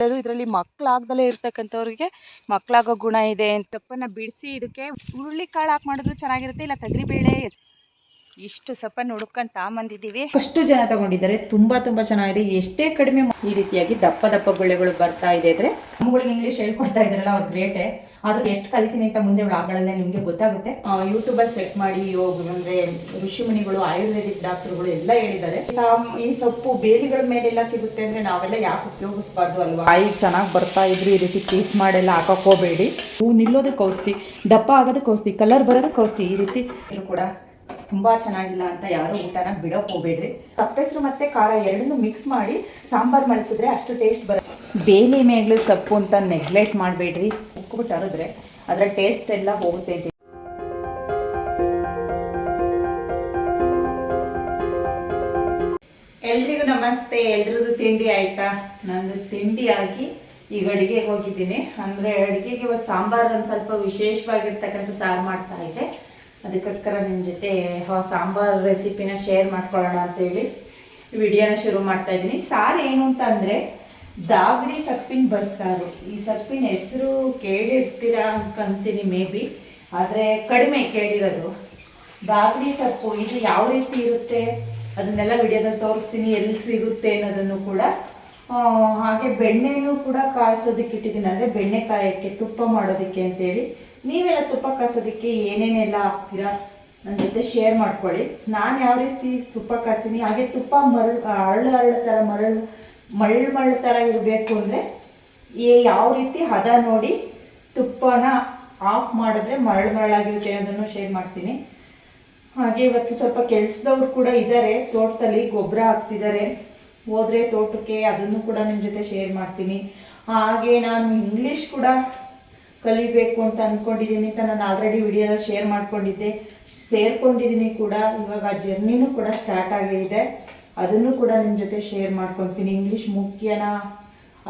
ಅದು ಇದರಲ್ಲಿ ಮಕ್ಕಳಾಗ್ದಲೇ ಇರ್ತಕ್ಕಂಥವ್ರಿಗೆ ಮಕ್ಕಳಾಗೋ ಗುಣ ಇದೆ ಅಂತ ತಪ್ಪನ್ನು ಬಿಡಿಸಿ ಇದಕ್ಕೆ ಹುರುಳಿ ಕಾಳು ಹಾಕಿ ಮಾಡಿದ್ರು ಚೆನ್ನಾಗಿರುತ್ತೆ, ಇಲ್ಲ ತೊಗರಿಬೇಳೆ ಇಷ್ಟು ಸ್ವಲ್ಪ ಹುಡ್ಕೊಂಡು ತಾಂಬಂದಿದ್ದೀವಿ ಅಷ್ಟು ಜನ ತಗೊಂಡಿದ್ದಾರೆ. ತುಂಬಾ ತುಂಬಾ ಚೆನ್ನಾಗಿದೆ. ಎಷ್ಟೇ ಕಡಿಮೆ ಈ ರೀತಿಯಾಗಿ ದಪ್ಪ ದಪ್ಪ ಗುಳ್ಳೆಗಳು ಬರ್ತಾ ಇದೆ ಅಂದ್ರೆ ನಮ್ಗಳಿಗೆ ಇಂಗ್ಲಿಷ್ ಹೇಳ್ಕೊಡ್ತಾ ಇದ್ರಲ್ಲ ಅವ್ರು ಗ್ರೇಟೆ ಆದ್ರೆ ಎಷ್ಟು ಕಲಿತೀನಿ ಅಂತ ಮುಂದೆ ಆಗಳಲ್ಲೇ ನಿಮಗೆ ಗೊತ್ತಾಗುತ್ತೆ. ಯೂಟ್ಯೂಬಲ್ಲಿ ಚೆಕ್ ಮಾಡಿ ಯೋಗ ಅಂದ್ರೆ ಋಷಿಮುನಿಗಳು ಆಯುರ್ವೇದಿಕ್ ಡಾಕ್ಟರ್ಗಳು ಎಲ್ಲ ಹೇಳಿದ್ದಾರೆ. ಈ ಸೊಪ್ಪು ಬೇಲಿಗಳ ಮೇಲೆಲ್ಲ ಸಿಗುತ್ತೆ ಅಂದ್ರೆ ನಾವೆಲ್ಲ ಯಾಕೆ ಉಪಯೋಗಿಸ್ಬಾರ್ದು ಅಲ್ವಾ? ಕಾಯಿ ಚೆನ್ನಾಗಿ ಬರ್ತಾ ಇದ್ರು ಈ ರೀತಿ ಪೀಸ್ ಮಾಡೆಲ್ಲ ಹಾಕಕ್ ಹೋಗ್ಬೇಡಿ. ಹೂ ನಿಲ್ಲೋದಕ್ಕೆ ಔಷಧಿ ದಪ್ಪ ಆಗೋದಕ್ಕೆ ಔಷಧಿ ಕಲರ್ ಬರೋದಕ್ಕೆ ಔಷಧಿ ಈ ರೀತಿ. ಕೂಡ ತುಂಬಾ ಚೆನ್ನಾಗಿಲ್ಲ ಅಂತ ಯಾರು ಊಟನ ಬಿಡೋಕ್ ಹೋಗ್ಬೇಡ್ರಿ. ಸಪ್ಪೆಸರು ಮತ್ತೆ ಖಾರ ಎರಡನ್ನೂ ಮಿಕ್ಸ್ ಮಾಡಿ ಸಾಂಬಾರ್ ಮಾಡಿಸಿದ್ರೆ ಅಷ್ಟು ಟೇಸ್ಟ್ ಬರುತ್ತೆ. ಬೇಲಿ ಮೇಗ್ಲು ಸೊಪ್ಪು ಅಂತ ನೆಗ್ಲೆಕ್ಟ್ ಮಾಡಬೇಡ್ರಿ. ಉಕ್ಬಿಟ್ಟು ಅರಿದ್ರೆ ಅದರ ಟೇಸ್ಟ್ ಎಲ್ಲ ಹೋಗುತ್ತೆ ಅಂತ. ಎಲ್ರಿಗೂ ನಮಸ್ತೆ. ಎಲ್ರದ್ದು ತಿಂಡಿ ಆಯ್ತಾ? ನಂದು ತಿಂಡಿ ಆಗಿ ಈಗ ಅಡಿಗೆಗೆ ಹೋಗಿದ್ದೀನಿ. ಅಂದ್ರೆ ಅಡಿಗೆಗೆ ಇವತ್ತು ಸಾಂಬಾರ್ ಒಂದು ಸ್ವಲ್ಪ ವಿಶೇಷವಾಗಿರ್ತಕ್ಕಂಥ ಸಾರು ಮಾಡ್ತಾ ಇದ್ದೆ. ಅದಕ್ಕೋಸ್ಕರ ನಿಮ್ಮ ಜೊತೆ ಹಾ, ಸಾಂಬಾರ್ ರೆಸಿಪಿನ ಶೇರ್ ಮಾಡ್ಕೊಳ್ಳೋಣ ಅಂತೇಳಿ ವಿಡಿಯೋನ ಶುರು ಮಾಡ್ತಾ ಇದ್ದೀನಿ ಸಾರು ಏನು ಅಂತ ಅಂದರೆ ದಾವಣಿ ಸೊಪ್ಪಿನ ಬಸ್ಸಾರು. ಈ ಸೊಪ್ಪಿನ ಹೆಸರು ಕೇಳಿರ್ತೀರಾ ಅಂತೀನಿ ಮೇ ಬಿ, ಆದರೆ ಕಡಿಮೆ ಕೇಳಿರೋದು. ದಾಗಡಿ ಸೊಪ್ಪು, ಇದು ಯಾವ ರೀತಿ ಇರುತ್ತೆ? ಅದನ್ನೆಲ್ಲ ವಿಡಿಯೋದಲ್ಲಿ ತೋರಿಸ್ತೀನಿ, ಎಲ್ಲಿ ಸಿಗುತ್ತೆ ಅನ್ನೋದನ್ನು ಕೂಡ. ಹಾಗೆ ಬೆಣ್ಣೆನೂ ಕೂಡ ಕಾಯಿಸೋದಕ್ಕೆ ಇಟ್ಟಿದ್ದೀನಿ. ಅಂದರೆ ಬೆಣ್ಣೆ ಕಾಯಕ್ಕೆ ತುಪ್ಪ ಮಾಡೋದಕ್ಕೆ ಅಂತೇಳಿ. ನೀವೆಲ್ಲ ತುಪ್ಪ ಕಾಯಿಸೋದಕ್ಕೆ ಏನೇನೆಲ್ಲ ಹಾಕ್ತೀರಾ? ನನ್ನ ಜೊತೆ ಶೇರ್ ಮಾಡ್ಕೊಳ್ಳಿ. ನಾನು ಯಾವ ರೀತಿ ತುಪ್ಪ ಕಾಯ್ತೀನಿ ಹಾಗೆ ತುಪ್ಪ ಮರಳು ಅರಳು ಅರಳು ಥರ ಮರಳು ಮಳ್ಳು ಮಳ್ಳು ಥರ ಇರಬೇಕು ಅಂದರೆ ಯಾವ ರೀತಿ ಹದ ನೋಡಿ ತುಪ್ಪನ ಆಫ್ ಮಾಡಿದ್ರೆ ಮರಳು ಮರಳಾಗಿರುತ್ತೆ ಅನ್ನೋದನ್ನು ಶೇರ್ ಮಾಡ್ತೀನಿ. ಹಾಗೆ ಇವತ್ತು ಸ್ವಲ್ಪ ಕೆಲಸದವ್ರು ಕೂಡ ಇದ್ದಾರೆ ತೋಟದಲ್ಲಿ ಗೊಬ್ಬರ ಹಾಕ್ತಿದ್ದಾರೆ ಹೋದರೆ ತೋಟಕ್ಕೆ ಅದನ್ನು ಕೂಡ ನಿಮ್ಮ ಜೊತೆ ಶೇರ್ ಮಾಡ್ತೀನಿ. ಹಾಗೆ ನಾನು ಇಂಗ್ಲೀಷ್ ಕೂಡ ಕಲಿಬೇಕು ಅಂತ ಅಂದ್ಕೊಂಡಿದ್ದೀನಿ ಅಂತ ನಾನು ಆಲ್ರೆಡಿ ವಿಡಿಯೋದಲ್ಲಿ ಶೇರ್ ಮಾಡ್ಕೊಂಡಿದ್ದೆ. ಸೇರ್ಕೊಂಡಿದ್ದೀನಿ ಕೂಡ, ಇವಾಗ ಆ ಜರ್ನಿನೂ ಕೂಡ ಸ್ಟಾರ್ಟ್ ಆಗಿದೆ. ಅದನ್ನು ಕೂಡ ನಿಮ್ಮ ಜೊತೆ ಶೇರ್ ಮಾಡ್ಕೊತೀನಿ. ಇಂಗ್ಲೀಷ್ ಮುಖ್ಯನಾ?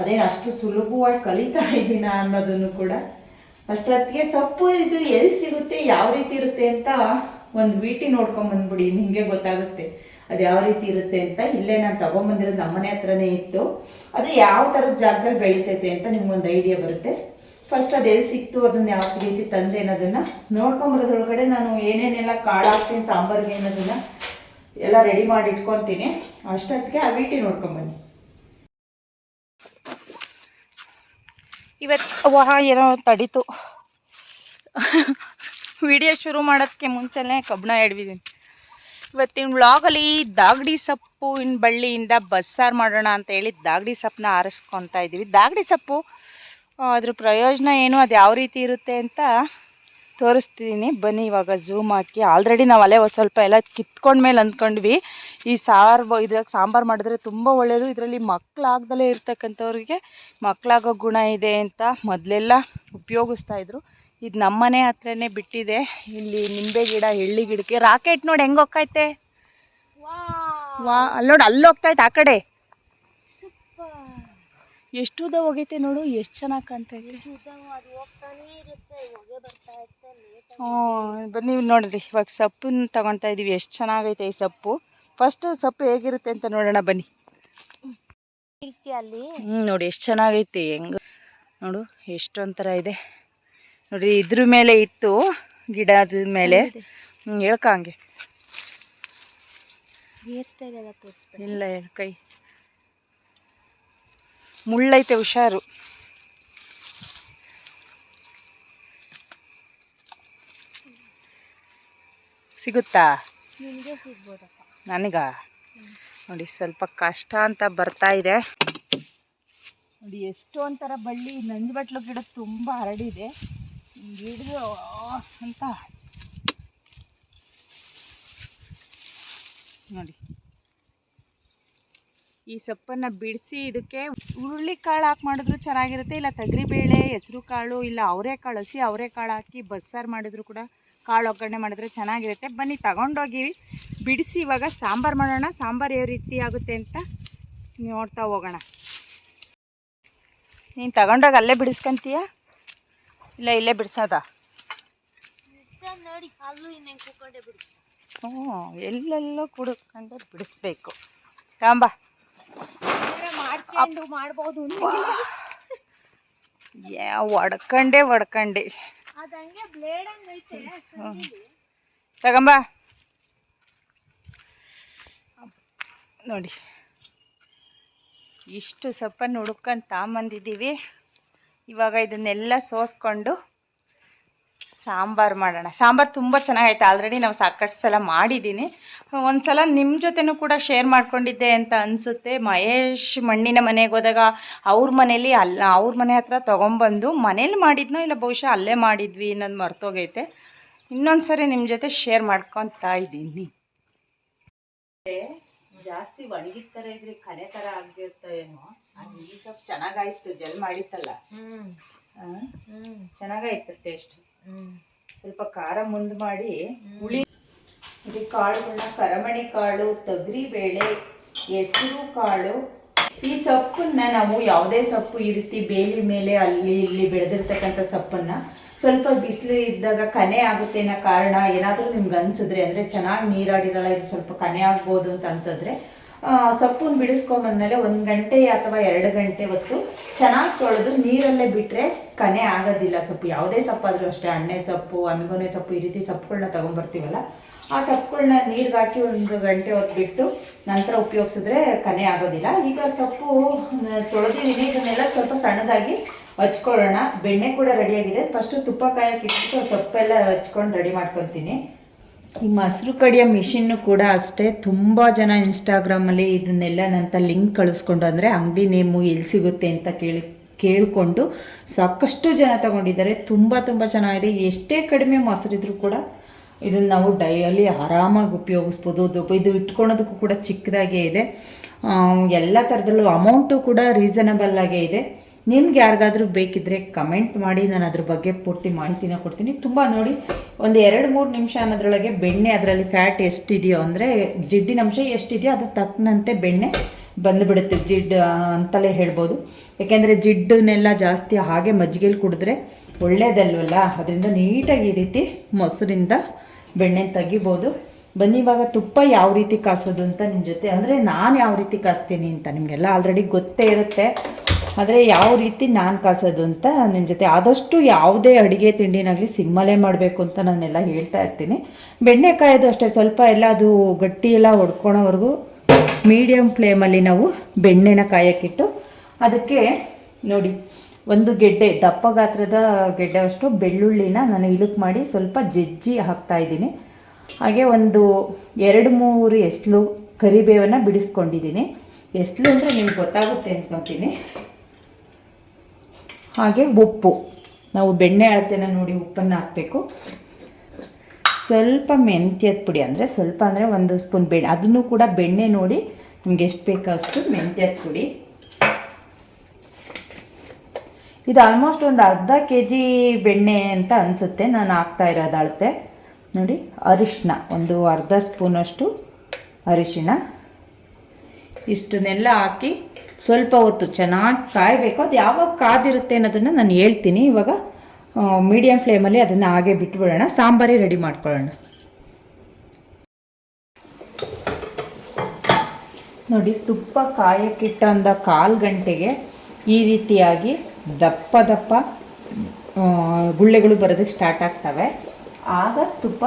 ಅದೇನು ಅಷ್ಟು ಸುಲಭವಾಗಿ ಕಲಿತಾ ಇದ್ದೀನ ಅನ್ನೋದನ್ನು ಕೂಡ. ಅಷ್ಟೊತ್ತಿಗೆ ಸೊಪ್ಪು ಇದು ಎಲ್ಲಿ ಸಿಗುತ್ತೆ, ಯಾವ ರೀತಿ ಇರುತ್ತೆ ಅಂತ ಒಂದು ವೀಟಿ ನೋಡ್ಕೊಂಡ್ ಬಂದ್ಬಿಡಿ, ನಿಮಗೆ ಗೊತ್ತಾಗುತ್ತೆ. ಅದು ಯಾವ ರೀತಿ ಇರುತ್ತೆ ಅಂತ. ಇಲ್ಲೇ ನಾನು ತಗೊಂಬಂದಿರೋದು ನಮ್ಮನೆ ಹತ್ರನೇ ಇತ್ತು. ಅದು ಯಾವ ಥರದ ಜಾಗದಲ್ಲಿ ಬೆಳೀತೈತೆ ಅಂತ ನಿಮ್ಗೊಂದು ಐಡಿಯಾ ಬರುತ್ತೆ. ಫಸ್ಟ್ ಅದು ಸಿಕ್ತು? ಅದನ್ನ ಯಾವ ರೀತಿ ತಂದೆ ಅನ್ನೋದನ್ನ ನೋಡ್ಕೊಂಬರೋದ್ರೊಳಗಡೆ ನಾನು ಏನೇನೆಲ್ಲ ಕಾಳು ಸಾಂಬಾರ್ಗೆ ಅನ್ನೋದನ್ನ ಎಲ್ಲ ರೆಡಿ ಮಾಡಿ ಇಟ್ಕೊತೀನಿ. ಅಷ್ಟೊತ್ತಿಗೆ ಆ ವೀಟಿ ನೋಡ್ಕೊಂಬನ್ನಿ. ಇವತ್ತು ವಾಹ, ಏನೋ ತಡೀತು. ವಿಡಿಯೋ ಶುರು ಮಾಡೋದಕ್ಕೆ ಮುಂಚೆನೇ ಕಬ್ಬಣ ಎಡ್ವಿದ್ದೀನಿ ಇವತ್ತಿನ ವ್ಲಾಗಲ್ಲಿ ದಾಗಡಿ ಇನ್ ಬಳ್ಳಿಯಿಂದ ಬಸ್ಸಾರು ಮಾಡೋಣ ಅಂತ ಹೇಳಿ ದಾಗಡಿ ಸೊಪ್ಪನ್ನ ಆರಿಸ್ಕೊತಾ ಇದ್ದೀವಿ. ದಾಗಡಿ ಸೊಪ್ಪು ಅದ್ರ ಪ್ರಯೋಜನ ಏನು? ಅದು ಯಾವ ರೀತಿ ಇರುತ್ತೆ ಅಂತ ತೋರಿಸ್ತಿದ್ದೀನಿ ಬನ್ನಿ ಇವಾಗ ಝೂಮ್ ಹಾಕಿ. ಆಲ್ರೆಡಿ ನಾವು ಅಲ್ಲೇ ಒಂದು ಸ್ವಲ್ಪ ಎಲ್ಲ ಕಿತ್ಕೊಂಡ್ಮೇಲೆ ಅಂದ್ಕೊಂಡ್ವಿ. ಈ ಸಾರು ಇದ್ರ ಸಾಂಬಾರು ಮಾಡಿದ್ರೆ ತುಂಬ ಒಳ್ಳೆಯದು ಇದರಲ್ಲಿ ಮಕ್ಕಳಾಗ್ದಲೇ ಇರ್ತಕ್ಕಂಥವ್ರಿಗೆ ಮಕ್ಕಳಾಗೋ ಗುಣ ಇದೆ ಅಂತ ಮೊದಲೆಲ್ಲ ಉಪಯೋಗಿಸ್ತಾ ಇದ್ರು. ಇದು ನಮ್ಮನೆ ಹತ್ರನೇ ಬಿಟ್ಟಿದೆ. ಇಲ್ಲಿ ನಿಂಬೆ ಗಿಡ ಎಳ್ಳಿ ಗಿಡಕ್ಕೆ. ರಾಕೆಟ್ ನೋಡಿ ಹೆಂಗೆ ಹೋಗ್ತೈತೆ ವಾ ಅಲ್ಲಿ ನೋಡಿ ಅಲ್ಲಿ ಹೋಗ್ತೈತೆ ಆ ಕಡೆ. ಎಷ್ಟು ಉದ್ದ ಹೋಗೈತೆ ನೋಡು ಎಷ್ಟು ಚೆನ್ನಾಗಿ ಕಾಣ್ತಾ ಇದೆ. ಹ್ಞೂ ಬನ್ನಿ ನೋಡಿರಿ ಇವಾಗ ಸೊಪ್ಪನ್ನ ತಗೊಳ್ತಾ ಇದೀವಿ ಎಷ್ಟು ಚೆನ್ನಾಗೈತೆ ಈ ಸೊಪ್ಪು. ಫಸ್ಟ್ ಸೊಪ್ಪು ಹೇಗಿರುತ್ತೆ ಅಂತ ನೋಡೋಣ ಬನ್ನಿ. ಅಲ್ಲಿ ಹ್ಞೂ ನೋಡಿ ಎಷ್ಟು ಚೆನ್ನಾಗೈತೆ ಹೆಂಗ ನೋಡು ಎಷ್ಟೊಂಥರ ಇದೆ. ನೋಡಿ ಇದ್ರ ಮೇಲೆ ಇತ್ತು ಗಿಡದ ಮೇಲೆ. ಹ್ಞೂ ಹೇಳ್ಕ ಹಂಗೆ. ಇಲ್ಲ ಕೈ. ಮುಳ್ಳೈತೆ ಹುಷಾರು. ಸಿಗುತ್ತಾ? ನನಗ ನೋಡಿ ಸ್ವಲ್ಪ ಕಷ್ಟ ಅಂತ ಬರ್ತಾ ಇದೆ. ನೋಡಿ ಎಷ್ಟು ಒಂಥರ ಬಳ್ಳಿ. ನಂಜುಬಟ್ಲು ಗಿಡ ತುಂಬ ಹರಡಿದೆ. ಗಿಡ ಅಂತ. ನೋಡಿ. ಈ ಸೊಪ್ಪನ್ನು ಬಿಡಿಸಿ ಇದಕ್ಕೆ ಹುರುಳಿ ಕಾಳು ಹಾಕಿ ಮಾಡಿದ್ರು ಚೆನ್ನಾಗಿರುತ್ತೆ. ಇಲ್ಲ ತೊಗರಿಬೇಳೆ ಹೆಸರು ಕಾಳು ಇಲ್ಲ ಅವರೆಕಾಳು ಹಸಿ ಅವರೆಕಾಳು ಹಾಕಿ ಬಸ್ಸಾರು ಮಾಡಿದ್ರು ಕೂಡ ಕಾಳು ಒಗ್ಗರಣೆ ಮಾಡಿದ್ರೆ ಚೆನ್ನಾಗಿರುತ್ತೆ. ಬನ್ನಿ ತಗೊಂಡೋಗಿ ಬಿಡಿಸಿ ಇವಾಗ ಸಾಂಬಾರು ಮಾಡೋಣ. ಸಾಂಬಾರು ಯಾವ ರೀತಿ ಆಗುತ್ತೆ ಅಂತ ನೋಡ್ತಾ ಹೋಗೋಣ. ನೀನು ತಗೊಂಡೋಗಿ ಅಲ್ಲೇ ಬಿಡಿಸ್ಕೊಂತೀಯ? ಇಲ್ಲ ಇಲ್ಲೇ ಬಿಡಿಸೋದ? ಹ್ಞೂ ಎಲ್ಲೆಲ್ಲೋ ಕುಡ್ಕೊಂಡು ಬಿಡಿಸ್ಬೇಕು. ತಾಂಬ ಮಾಡ್ಕೊಂಡು ಮಾಡ್ಬೋದು ಯಾ ಒಡ್ಕಂಡೆ ಒಡ್ಕಂಡೆ. ತಗೊಂಬ. ನೋಡಿ. ಇಷ್ಟು ಸೊಪ್ಪನ್ನು ಹುಡ್ಕೊಂಡು ತಾಂಬಂದಿದ್ದೀವಿ. ಇವಾಗ ಇದನ್ನೆಲ್ಲ ಸೋಸ್ಕೊಂಡು ಸಾಂಬಾರು ಮಾಡೋಣ. ಸಾಂಬಾರು ತುಂಬ ಚೆನ್ನಾಗೈತೆ ಆಲ್ರೆಡಿ ನಾವು ಸಾಕಷ್ಟು ಸಲ ಮಾಡಿದ್ದೀನಿ ಒಂದು ಸಲ ನಿಮ್ಮ ಜೊತೆನೂ ಕೂಡ ಶೇರ್ ಮಾಡ್ಕೊಂಡಿದ್ದೆ ಅಂತ ಅನಿಸುತ್ತೆ. ಮಹೇಶ್ ಮಣ್ಣಿನ ಮನೆಗೆ ಹೋದಾಗ ಅವ್ರ ಮನೇಲಿ ಅಲ್ಲ ಅವ್ರ ಮನೆ ಹತ್ರ ತೊಗೊಂಬಂದು ಮನೇಲಿ ಮಾಡಿದ್ನೋ ಇಲ್ಲ ಬಹುಶಃ ಅಲ್ಲೇ ಮಾಡಿದ್ವಿ ಅನ್ನೋದು ಮರ್ತೋಗೈತೆ. ಇನ್ನೊಂದು ಸರಿ ನಿಮ್ಮ ಜೊತೆ ಶೇರ್ ಮಾಡ್ಕೊತಾ ಇದ್ದೀನಿ. ಜಾಸ್ತಿ ಒಣಗಿದ ಥರ ಇದ್ರೆ. ಕನೆ ಥರ ಆಗಿರ್ತೇನೋ ಅದು ಈ ಸ್ವಲ್ಪ ಚೆನ್ನಾಗಾಯ್ತು. ಜಲ್ ಮಾಡಿತ್ತಲ್ಲ? ಹ್ಮ್. ಚೆನ್ನಾಗಾಯ್ತು ಟೇಸ್ಟ್ ಸ್ವಲ್ಪ ಖಾರ ಮುಂದೆ ಮಾಡಿ ಹುಳಿ. ಇದು ಕಾಳುಗಳನ್ನ ಕರಮಣಿ ಕಾಳು, ತೊಗರಿ ಬೇಳೆ, ಹೆಸರು ಕಾಳು. ಈ ಸೊಪ್ಪನ್ನ ನಾವು ಯಾವುದೇ ಸೊಪ್ಪು ಈ ರೀತಿ ಬೇಲಿ ಮೇಲೆ ಅಲ್ಲಿ ಇಲ್ಲಿ ಬೆಳೆದಿರ್ತಕ್ಕಂಥ ಸೊಪ್ಪನ್ನ ಸ್ವಲ್ಪ ಬಿಸಿಲು ಇದ್ದಾಗ ಕನೆ ಆಗುತ್ತೆ ಅನ್ನೋ ಕಾರಣ? ಏನಾದರೂ ನಿಮ್ಗೆ ಅನ್ಸಿದ್ರೆ, ಅಂದರೆ ಚೆನ್ನಾಗಿ ನೀರಾಡಿರಲ್ಲ, ಇದು ಸ್ವಲ್ಪ ಕನೆ ಆಗ್ಬೋದು ಅಂತ ಅನ್ಸಿದ್ರೆ ಸೊಪ್ಪನ್ನ ಬಿಡಿಸ್ಕೊಂಬಂದ್ಮೇಲೆ ಒಂದು ಗಂಟೆ ಅಥವಾ ಎರಡು ಗಂಟೆ ಹೊತ್ತು ಚೆನ್ನಾಗಿ ತೊಳೆದು ನೀರಲ್ಲೇ ಬಿಟ್ಟರೆ ಕನೆ ಆಗೋದಿಲ್ಲ ಸೊಪ್ಪು. ಯಾವುದೇ ಸೊಪ್ಪಾದರೂ ಅಷ್ಟೇ ಅಣ್ಣೆ ಸೊಪ್ಪು, ಅನ್ಗೊನೆ ಸೊಪ್ಪು, ಈ ರೀತಿ ಸೊಪ್ಪುಗಳನ್ನ ತೊಗೊಂಬರ್ತೀವಲ್ಲ, ಆ ಸೊಪ್ಪುಗಳನ್ನ ನೀರಿಗೆ ಹಾಕಿ ಒಂದು ಗಂಟೆ ಹೊತ್ತು ಬಿಟ್ಟು ನಂತರ ಉಪಯೋಗಿಸಿದ್ರೆ ಕನೆ ಆಗೋದಿಲ್ಲ. ಈಗ ಸೊಪ್ಪು ತೊಳೆದಿದ್ದೀನಿ ಇದನ್ನೆಲ್ಲ ಸ್ವಲ್ಪ ಸಣ್ಣದಾಗಿ ಹಚ್ಕೊಳ್ಳೋಣ. ಬೆಣ್ಣೆ ಕೂಡ ರೆಡಿಯಾಗಿದೆ ಫಸ್ಟು ತುಪ್ಪ ಕಾಯಕ್ಕೆ ಇಟ್ಬಿಟ್ಟು ಸೊಪ್ಪೆಲ್ಲ ಹಚ್ಕೊಂಡು ರೆಡಿ ಮಾಡ್ಕೊತೀನಿ ಈ ಮೊಸರು ಕಡಿಯೋ ಮಿಷಿನ್ನು ಕೂಡ ಅಷ್ಟೇ. ತುಂಬ ಜನ ಇನ್ಸ್ಟಾಗ್ರಾಮಲ್ಲಿ ಇದನ್ನೆಲ್ಲ ನಂತ ಲಿಂಕ್ ಕಳಿಸ್ಕೊಂಡು ಅಂದರೆ ಅಂಗಡಿ ನೇಮು ಎಲ್ಲಿ ಸಿಗುತ್ತೆ ಅಂತ ಕೇಳಿ, ಕೇಳಿಕೊಂಡು ಸಾಕಷ್ಟು ಜನ ತಗೊಂಡಿದ್ದಾರೆ. ತುಂಬ ತುಂಬ ಚೆನ್ನಾಗಿದೆ ಎಷ್ಟೇ ಕಡಿಮೆ ಮೊಸರಿದ್ರು ಕೂಡ ಇದನ್ನು ನಾವು ಡೈಲಿ ಆರಾಮಾಗಿ ಉಪಯೋಗಿಸ್ಬೋದು. ಇದು ಇಟ್ಕೊಳೋದಕ್ಕೂ ಕೂಡ ಚಿಕ್ಕದಾಗೇ ಇದೆ. ಎಲ್ಲ ಥರದಲ್ಲೂ ಅಮೌಂಟು ಕೂಡ ರೀಸನಬಲ್ ಆಗೇ ಇದೆ. ನಿಮ್ಗೆ ಯಾರಿಗಾದ್ರೂ ಬೇಕಿದ್ರೆ ಕಮೆಂಟ್ ಮಾಡಿ, ನಾನು ಅದ್ರ ಬಗ್ಗೆ ಪೂರ್ತಿ ಮಾಹಿತಿನ ಕೊಡ್ತೀನಿ. ತುಂಬ ನೋಡಿ, ಒಂದು ಎರಡು ಮೂರು ನಿಮಿಷ ಅನ್ನೋದ್ರೊಳಗೆ ಬೆಣ್ಣೆ ಅದರಲ್ಲಿ ಫ್ಯಾಟ್ ಎಷ್ಟಿದೆಯೋ ಅಂದರೆ ಜಿಡ್ಡಿನ ಅಂಶ ಎಷ್ಟಿದೆಯೋ ಅದು ತಕ್ಕನಂತೆ ಬೆಣ್ಣೆ ಬಂದುಬಿಡುತ್ತೆ ಜಿಡ್ಡು ಅಂತಲೇ ಹೇಳ್ಬೋದು. ಯಾಕೆಂದರೆ ಜಿಡ್ಡನ್ನೆಲ್ಲ ಜಾಸ್ತಿ ಹಾಗೆ ಮಜ್ಜಿಗೆಲಿ ಕುಡಿದ್ರೆ ಒಳ್ಳೇದಲ್ವಲ್ಲ? ಅದರಿಂದ ನೀಟಾಗಿ ಈ ರೀತಿ ಮೊಸರಿಂದ ಬೆಣ್ಣೆ ತೆಗಿಬೋದು. ಬನ್ನಿ, ಇವಾಗ ತುಪ್ಪ ಯಾವ ರೀತಿ ಕಾಸೋದು ಅಂತ ನಿಮ್ಮ ಜೊತೆ. ಅಂದರೆ ನಾನು ಯಾವ ರೀತಿ ಕಾಸ್ತೀನಿ ಅಂತ ನಿಮಗೆಲ್ಲ ಆಲ್ರೆಡಿ ಗೊತ್ತೇ ಇರುತ್ತೆ. ಆದರೆ ಯಾವ ರೀತಿ ನಾನು ಕಾಸೋದು ಅಂತ ನಿಮ್ಮ ಜೊತೆ ಆದಷ್ಟು ಯಾವುದೇ ಅಡುಗೆ ತಿಂಡಿನಾಗಲಿ ಸಿಮ್ಮಲ್ಲೇ ಮಾಡಬೇಕು ಅಂತ ನಾನೆಲ್ಲ ಹೇಳ್ತಾ ಇರ್ತೀನಿ. ಬೆಣ್ಣೆ ಕಾಯೋದು ಅಷ್ಟೇ, ಸ್ವಲ್ಪ ಎಲ್ಲ ಅದು ಗಟ್ಟಿ ಎಲ್ಲ ಹೊಡ್ಕೊಳೋವರೆಗೂ ಮೀಡಿಯಮ್ ಫ್ಲೇಮಲ್ಲಿ ನಾವು ಬೆಣ್ಣೆನ ಕಾಯಕ್ಕಿಟ್ಟು ಅದಕ್ಕೆ ನೋಡಿ, ಒಂದು ಗೆಡ್ಡೆ, ದಪ್ಪ ಗಾತ್ರದ ಗೆಡ್ಡೆ ಅಷ್ಟು, ಬೆಳ್ಳುಳ್ಳಿನ ನಾನು ಇಳುಕ್ ಮಾಡಿ ಸ್ವಲ್ಪ ಜಜ್ಜಿ ಹಾಕ್ತಾ ಇದ್ದೀನಿ. ಹಾಗೆ ಒಂದು ಎರಡು ಮೂರು ಎಸ್ಲು ಕರಿಬೇವನ್ನು ಬಿಡಿಸ್ಕೊಂಡಿದ್ದೀನಿ. ಎಸ್ಲು ಅಂದರೆ ನಿಮ್ಗೆ ಗೊತ್ತಾಗುತ್ತೆ ಅಂದ್ಕೊತೀನಿ. ಹಾಗೆ ಉಪ್ಪು. ನಾವು ಬೆಣ್ಣೆ ಅಳತೆನ ನೋಡಿ ಉಪ್ಪನ್ನು ಹಾಕಬೇಕು. ಸ್ವಲ್ಪ ಮೆಂತ್ಯದ ಪುಡಿ ಅಂದರೆ ಸ್ವಲ್ಪ ಅಂದರೆ ಒಂದು ಸ್ಪೂನ್ ಬೆಣ್ಣೆ. ಅದನ್ನು ಕೂಡ ಬೆಣ್ಣೆ ನೋಡಿ ನಿಮ್ಗೆ ಎಷ್ಟು ಬೇಕೋ ಅಷ್ಟು ಮೆಂತ್ಯದ ಪುಡಿ. ಇದು ಆಲ್ಮೋಸ್ಟ್ ಒಂದು ಅರ್ಧ ಕೆ ಜಿ ಬೆಣ್ಣೆ ಅಂತ ಅನಿಸುತ್ತೆ. ನಾನು ಹಾಕ್ತಾ ಇರೋದು ಅಳತೆ. ನೋಡಿ ಅರಿಶಿನ ಒಂದು ಅರ್ಧ ಸ್ಪೂನಷ್ಟು ಅರಿಶಿಣ. ಇಷ್ಟನ್ನೆಲ್ಲ ಹಾಕಿ ಸ್ವಲ್ಪ ಹೊತ್ತು ಚೆನ್ನಾಗಿ ಕಾಯಬೇಕು. ಅದು ಯಾವಾಗ ಕಾದಿರುತ್ತೆ ಅನ್ನೋದನ್ನು ನಾನು ಹೇಳ್ತೀನಿ. ಇವಾಗ ಮೀಡಿಯಂ ಫ್ಲೇಮಲ್ಲಿ ಅದನ್ನು ಹಾಗೆ ಬಿಟ್ಬಿಡೋಣ. ಸಾಂಬಾರೇ ರೆಡಿ ಮಾಡ್ಕೊಳ್ಳೋಣ. ನೋಡಿ, ತುಪ್ಪ ಕಾಯಕ್ಕಿಟ್ಟ ಅಂದ ಕಾಲು ಗಂಟೆಗೆ ಈ ರೀತಿಯಾಗಿ ದಪ್ಪ ದಪ್ಪ ಗುಳ್ಳೆಗಳು ಬರೋದಕ್ಕೆ ಸ್ಟಾರ್ಟ್ ಆಗ್ತವೆ. ಆಗ ತುಪ್ಪ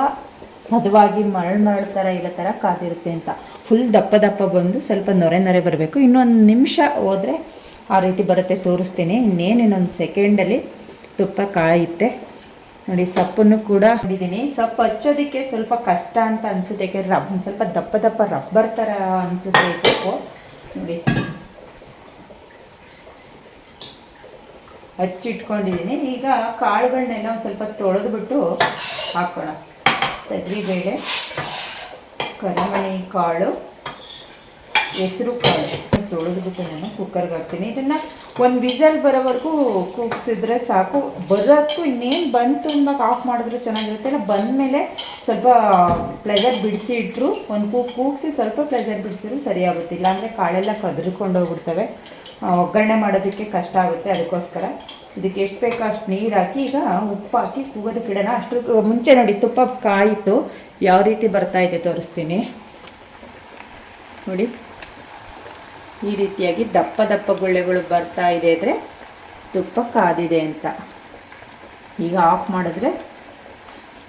ಹದವಾಗಿ ಮರಳು ಮರಳು ಥರ ಇರೋ ಥರ ಕಾದಿರುತ್ತೆ ಅಂತ. ಫುಲ್ ದಪ್ಪ ದಪ್ಪ ಬಂದು ಸ್ವಲ್ಪ ನೊರೆ ನೊರೆ ಬರಬೇಕು. ಇನ್ನೊಂದು ನಿಮಿಷ ಹೋದರೆ ಆ ರೀತಿ ಬರುತ್ತೆ, ತೋರಿಸ್ತೀನಿ. ಇನ್ನೇನು ಇನ್ನೊಂದು ಸೆಕೆಂಡಲ್ಲಿ ತುಪ್ಪ ಕಾಯುತ್ತೆ. ನೋಡಿ, ಸೊಪ್ಪನ್ನು ಕೂಡ ಹಿಡಿದೀನಿ ಸೊಪ್ಪು ಹಚ್ಚೋದಕ್ಕೆ ಸ್ವಲ್ಪ ಕಷ್ಟ ಅಂತ ಅನಿಸುತ್ತೆ. ಯಾಕೆಂದರೆ ರಬ್ ಸ್ವಲ್ಪ ದಪ್ಪ ದಪ್ಪ ರಬ್ಬರ್ ಥರ ಅನಿಸುತ್ತೆ ಸೊಪ್ಪು. ನೋಡಿ. ಹಚ್ಚಿಟ್ಕೊಂಡಿದ್ದೀನಿ. ಈಗ ಕಾಳುಗಳನ್ನೆಲ್ಲ ಒಂದು ಸ್ವಲ್ಪ ತೊಳೆದ್ಬಿಟ್ಟು ಹಾಕೋಣ. ತೊಗರಿಬೇಳೆ ಕರಿಮಣಿ ಕಾಳು ಹೆಸರು ಕಾಳು. ತೊಳೆದ್ಬಿಟ್ಟು ನಾನು ಕುಕ್ಕರ್ಗೆ ಹಾಕ್ತೀನಿ. ಇದನ್ನು ಒಂದು ವಿಸಲ್ ಬರೋವರೆಗೂ ಕೂಗ್ಸಿದ್ರೆ ಸಾಕು. ಬರೋಕ್ಕೂ ಇನ್ನೇನು ಬಂತು ಅಂದಾಗ ಆಫ್ ಮಾಡಿದ್ರೆ ಚೆನ್ನಾಗಿರುತ್ತೆ. ಇಲ್ಲ ಬಂದಮೇಲೆ ಸ್ವಲ್ಪ ಪ್ಲೆಸರ್ ಬಿಡಿಸಿ ಇಟ್ಟರು ಒಂದು ಕೂಗ್ ಕೂಗಿಸಿ ಸ್ವಲ್ಪ ಪ್ಲೆಸರ್ ಬಿಡಿಸಿದ್ರು ಸರಿಯಾಗುತ್ತೆ ಇಲ್ಲಾಂದರೆ ಕಾಳೆಲ್ಲ ಕದ್ರಿಕೊಂಡು ಹೋಗ್ಬಿಡ್ತವೆ ಆ, ಒಗ್ಗರಣೆ ಮಾಡೋದಕ್ಕೆ ಕಷ್ಟ ಆಗುತ್ತೆ ಅದಕ್ಕೋಸ್ಕರ. ಇದಕ್ಕೆ ಎಷ್ಟು ಬೇಕೋ ಅಷ್ಟು ನೀರು ಹಾಕಿ ಈಗ ಉಪ್ಪು ಹಾಕಿ ಕೂಗೋದಕ್ಕೆ ಇಡೋಣ ಅಷ್ಟು ಮುಂಚೆ ನೋಡಿ ತುಪ್ಪ ಕಾಯಿತು, ಯಾವ ರೀತಿ ಬರ್ತಾ ಇದೆ ತೋರಿಸ್ತೀನಿ. ನೋಡಿ. ಈ ರೀತಿಯಾಗಿ ದಪ್ಪ ದಪ್ಪ ಗುಳ್ಳೆಗಳು ಬರ್ತಾ ಇದೆ ಅಂದರೆ ತುಪ್ಪ ಕಾದಿದೆ ಅಂತ. ಈಗ ಆಫ್ ಮಾಡಿದ್ರೆ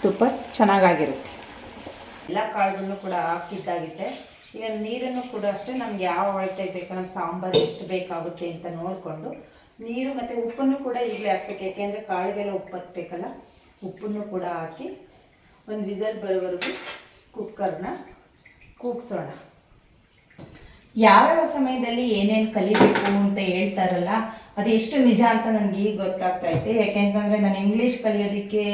ತುಪ್ಪ ಚೆನ್ನಾಗಾಗಿರುತ್ತೆ. ಎಲ್ಲ ಕಾಳುಗಳನ್ನು ಕೂಡ ಹಾಕಿದ್ದಾಗಿದೆ ಈಗ ನೀರನ್ನು ಕೂಡ ಅಷ್ಟೇ ನಮ್ಗೆ ಯಾವ ಅಳತೆ ಬೇಕು ನಮ್ಮ ಸಾಂಬಾರು ಎಷ್ಟು ಬೇಕಾಗುತ್ತೆ ಅಂತ ನೋಡಿಕೊಂಡು ನೀರು ಮತ್ತು ಉಪ್ಪನ್ನು ಕೂಡ ಈಗಲೇ ಹಾಕ್ಬೇಕು. ಯಾಕೆಂದರೆ ಕಾಳಿಗೆಲ್ಲ ಉಪ್ಪು ಹತ್ಬೇಕಲ್ಲ ಉಪ್ಪನ್ನು ಕೂಡ ಹಾಕಿ ಒಂದು ವಿಸಲ್ ಬರೋವರೆಗೂ ಕುಕ್ಕರ್ನ ಕೂಗ್ಸೋಣ. ಯಾವ್ಯಾವ ಸಮಯದಲ್ಲಿ ಏನೇನು ಕಲಿಬೇಕು ಅಂತ ಹೇಳ್ತಾರಲ್ಲ, ಅದು ಎಷ್ಟು ನಿಜ ಅಂತ ನನಗೆ ಈಗ ಗೊತ್ತಾಗ್ತಾ ಇತ್ತು. ಯಾಕೆಂತಂದರೆ ನಾನು ಇಂಗ್ಲೀಷ್ ಕಲಿಯೋದಕ್ಕೆ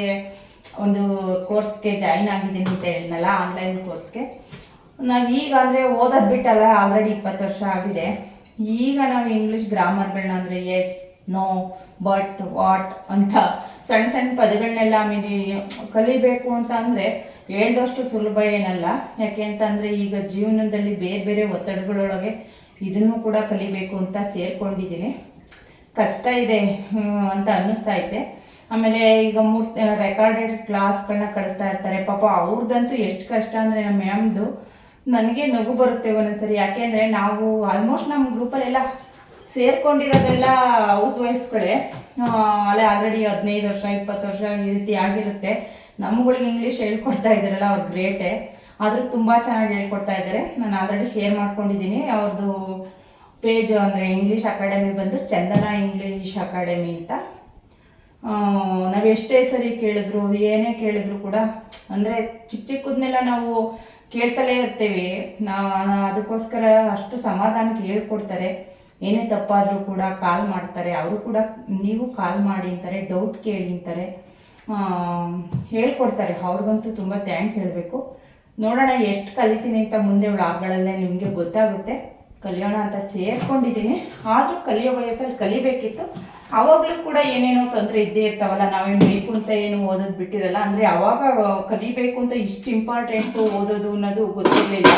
ಒಂದು ಕೋರ್ಸ್ಗೆ ಜಾಯಿನ್ ಆಗಿದ್ದೀನಿ ಅಂತ ಹೇಳಿದ್ನಲ್ಲ ಆನ್ಲೈನ್ ಕೋರ್ಸ್ಗೆ ನಾವು ಈಗ ಅಂದರೆ ಓದೋದು ಬಿಟ್ಟಲ್ಲ ಆಲ್ರೆಡಿ ಇಪ್ಪತ್ತು ವರ್ಷ ಆಗಿದೆ. ಈಗ ನಾವು ಇಂಗ್ಲೀಷ್ ಗ್ರಾಮರ್ಗಳನ್ನ ಅಂದರೆ ಎಸ್ ನೋ ಬಟ್ ವಾಟ್ ಅಂತ ಸಣ್ಣ ಸಣ್ಣ ಪದಗಳನ್ನೆಲ್ಲ ಆಮೇಲೆ ಕಲಿಬೇಕು ಅಂತ ಅಂದರೆ ಹೇಳ್ದಷ್ಟು ಸುಲಭ ಏನಲ್ಲ. ಯಾಕೆ ಅಂತಂದರೆ ಈಗ ಜೀವನದಲ್ಲಿ ಬೇರೆ ಬೇರೆ ಒತ್ತಡಗಳೊಳಗೆ ಇದನ್ನು ಕೂಡ ಕಲಿಬೇಕು ಅಂತ ಸೇರ್ಕೊಂಡಿದ್ದೀನಿ. ಕಷ್ಟ ಇದೆ ಅಂತ ಅನ್ನಿಸ್ತಾ ಐತೆ. ಆಮೇಲೆ ಈಗ ಮೂರ್ ರೆಕಾರ್ಡೆಡ್ ಕ್ಲಾಸ್ಗಳನ್ನ ಕಳಿಸ್ತಾ ಇರ್ತಾರೆ. ಪಾಪ ಅವ್ರದ್ದಂತೂ ಎಷ್ಟು ಕಷ್ಟ ಅಂದರೆ ನಮ್ಮ ಮ್ಯಾಮ್ದು ನನಗೆ ನಗು ಬರುತ್ತೆ ಒಂದೊಂದ್ಸರಿ. ಯಾಕೆಂದರೆ ನಾವು ಆಲ್ಮೋಸ್ಟ್ ನಮ್ಮ ಗ್ರೂಪಲ್ಲೆಲ್ಲ ಸೇರ್ಕೊಂಡಿರೋದೆಲ್ಲ ಹೌಸ್ ವೈಫ್ಗಳೇ ಅಲ್ಲೇ ಆಲ್ರೆಡಿ ಹದಿನೈದು ವರ್ಷ, ಇಪ್ಪತ್ತು ವರ್ಷ ಈ ರೀತಿ ಆಗಿರುತ್ತೆ. ನಮ್ಗಳಿಗೆ ಇಂಗ್ಲೀಷ್ ಹೇಳ್ಕೊಡ್ತಾ ಇದ್ದಾರಲ್ಲ ಅವ್ರು ಗ್ರೇಟೆ ಆದರೂ ತುಂಬ ಚೆನ್ನಾಗಿ ಹೇಳ್ಕೊಡ್ತಾ ಇದ್ದಾರೆ. ನಾನು ಆಲ್ರೆಡಿ ಶೇರ್ ಮಾಡ್ಕೊಂಡಿದ್ದೀನಿ. ಅವ್ರದ್ದು ಪೇಜ್ ಅಂದರೆ ಇಂಗ್ಲೀಷ್ ಅಕಾಡೆಮಿ ಬಂದು ಚಂದನ ಇಂಗ್ಲೀಷ್ ಅಕಾಡೆಮಿ ಅಂತ. ನಾವು ಎಷ್ಟೇ ಸರಿ ಕೇಳಿದ್ರು, ಏನೇ ಕೇಳಿದ್ರು ಕೂಡ, ಅಂದರೆ ಚಿಕ್ಕ ಚಿಕ್ಕದನ್ನೆಲ್ಲ ನಾವು ಕೇಳ್ತಲೇ ಇರ್ತೇವೆ. ನಾವು ಅದಕ್ಕೋಸ್ಕರ ಅಷ್ಟು ಸಮಾಧಾನಕ್ಕೆ ಹೇಳ್ಕೊಡ್ತಾರೆ ಏನೇ ತಪ್ಪಾದರೂ ಕೂಡ ಕಾಲ್ ಮಾಡ್ತಾರೆ. ಅವರು ಕೂಡ ನೀವು ಕಾಲ್ ಮಾಡಿ ಅಂತಾರೆ ಡೌಟ್ ಕೇಳಿ ಅಂತಾರೆ. ಹೇಳ್ಕೊಡ್ತಾರೆ. ಅವ್ರಿಗಂತೂ ತುಂಬ ಥ್ಯಾಂಕ್ಸ್ ಹೇಳಬೇಕು. ನೋಡೋಣ ಎಷ್ಟು ಕಲಿತೀನಿ ಅಂತ ಮುಂದೆ ವ್ಲಾಗ್ಗಳಲ್ಲೇ ನಿಮಗೆ ಗೊತ್ತಾಗುತ್ತೆ. ಕಲಿಯೋಣ ಅಂತ ಸೇರ್ಕೊಂಡಿದ್ದೀನಿ. ಆದರೂ ಕಲಿಯೋ ವಯಸ್ಸಲ್ಲಿ ಕಲಿಬೇಕಿತ್ತು. ಅವಾಗಲೂ ಕೂಡ ಏನೇನೋ ತೊಂದರೆ ಇದ್ದೇ ಇರ್ತಾವಲ್ಲ, ನಾವೇನು ಬೇಕು ಅಂತ ಏನು ಓದೋದು ಬಿಟ್ಟಿರಲ್ಲ, ಅಂದರೆ ಅವಾಗ ಕಲಿಬೇಕು ಅಂತ ಇಷ್ಟು ಇಂಪಾರ್ಟೆಂಟು ಓದೋದು ಅನ್ನೋದು ಗೊತ್ತಿರಲಿಲ್ಲ.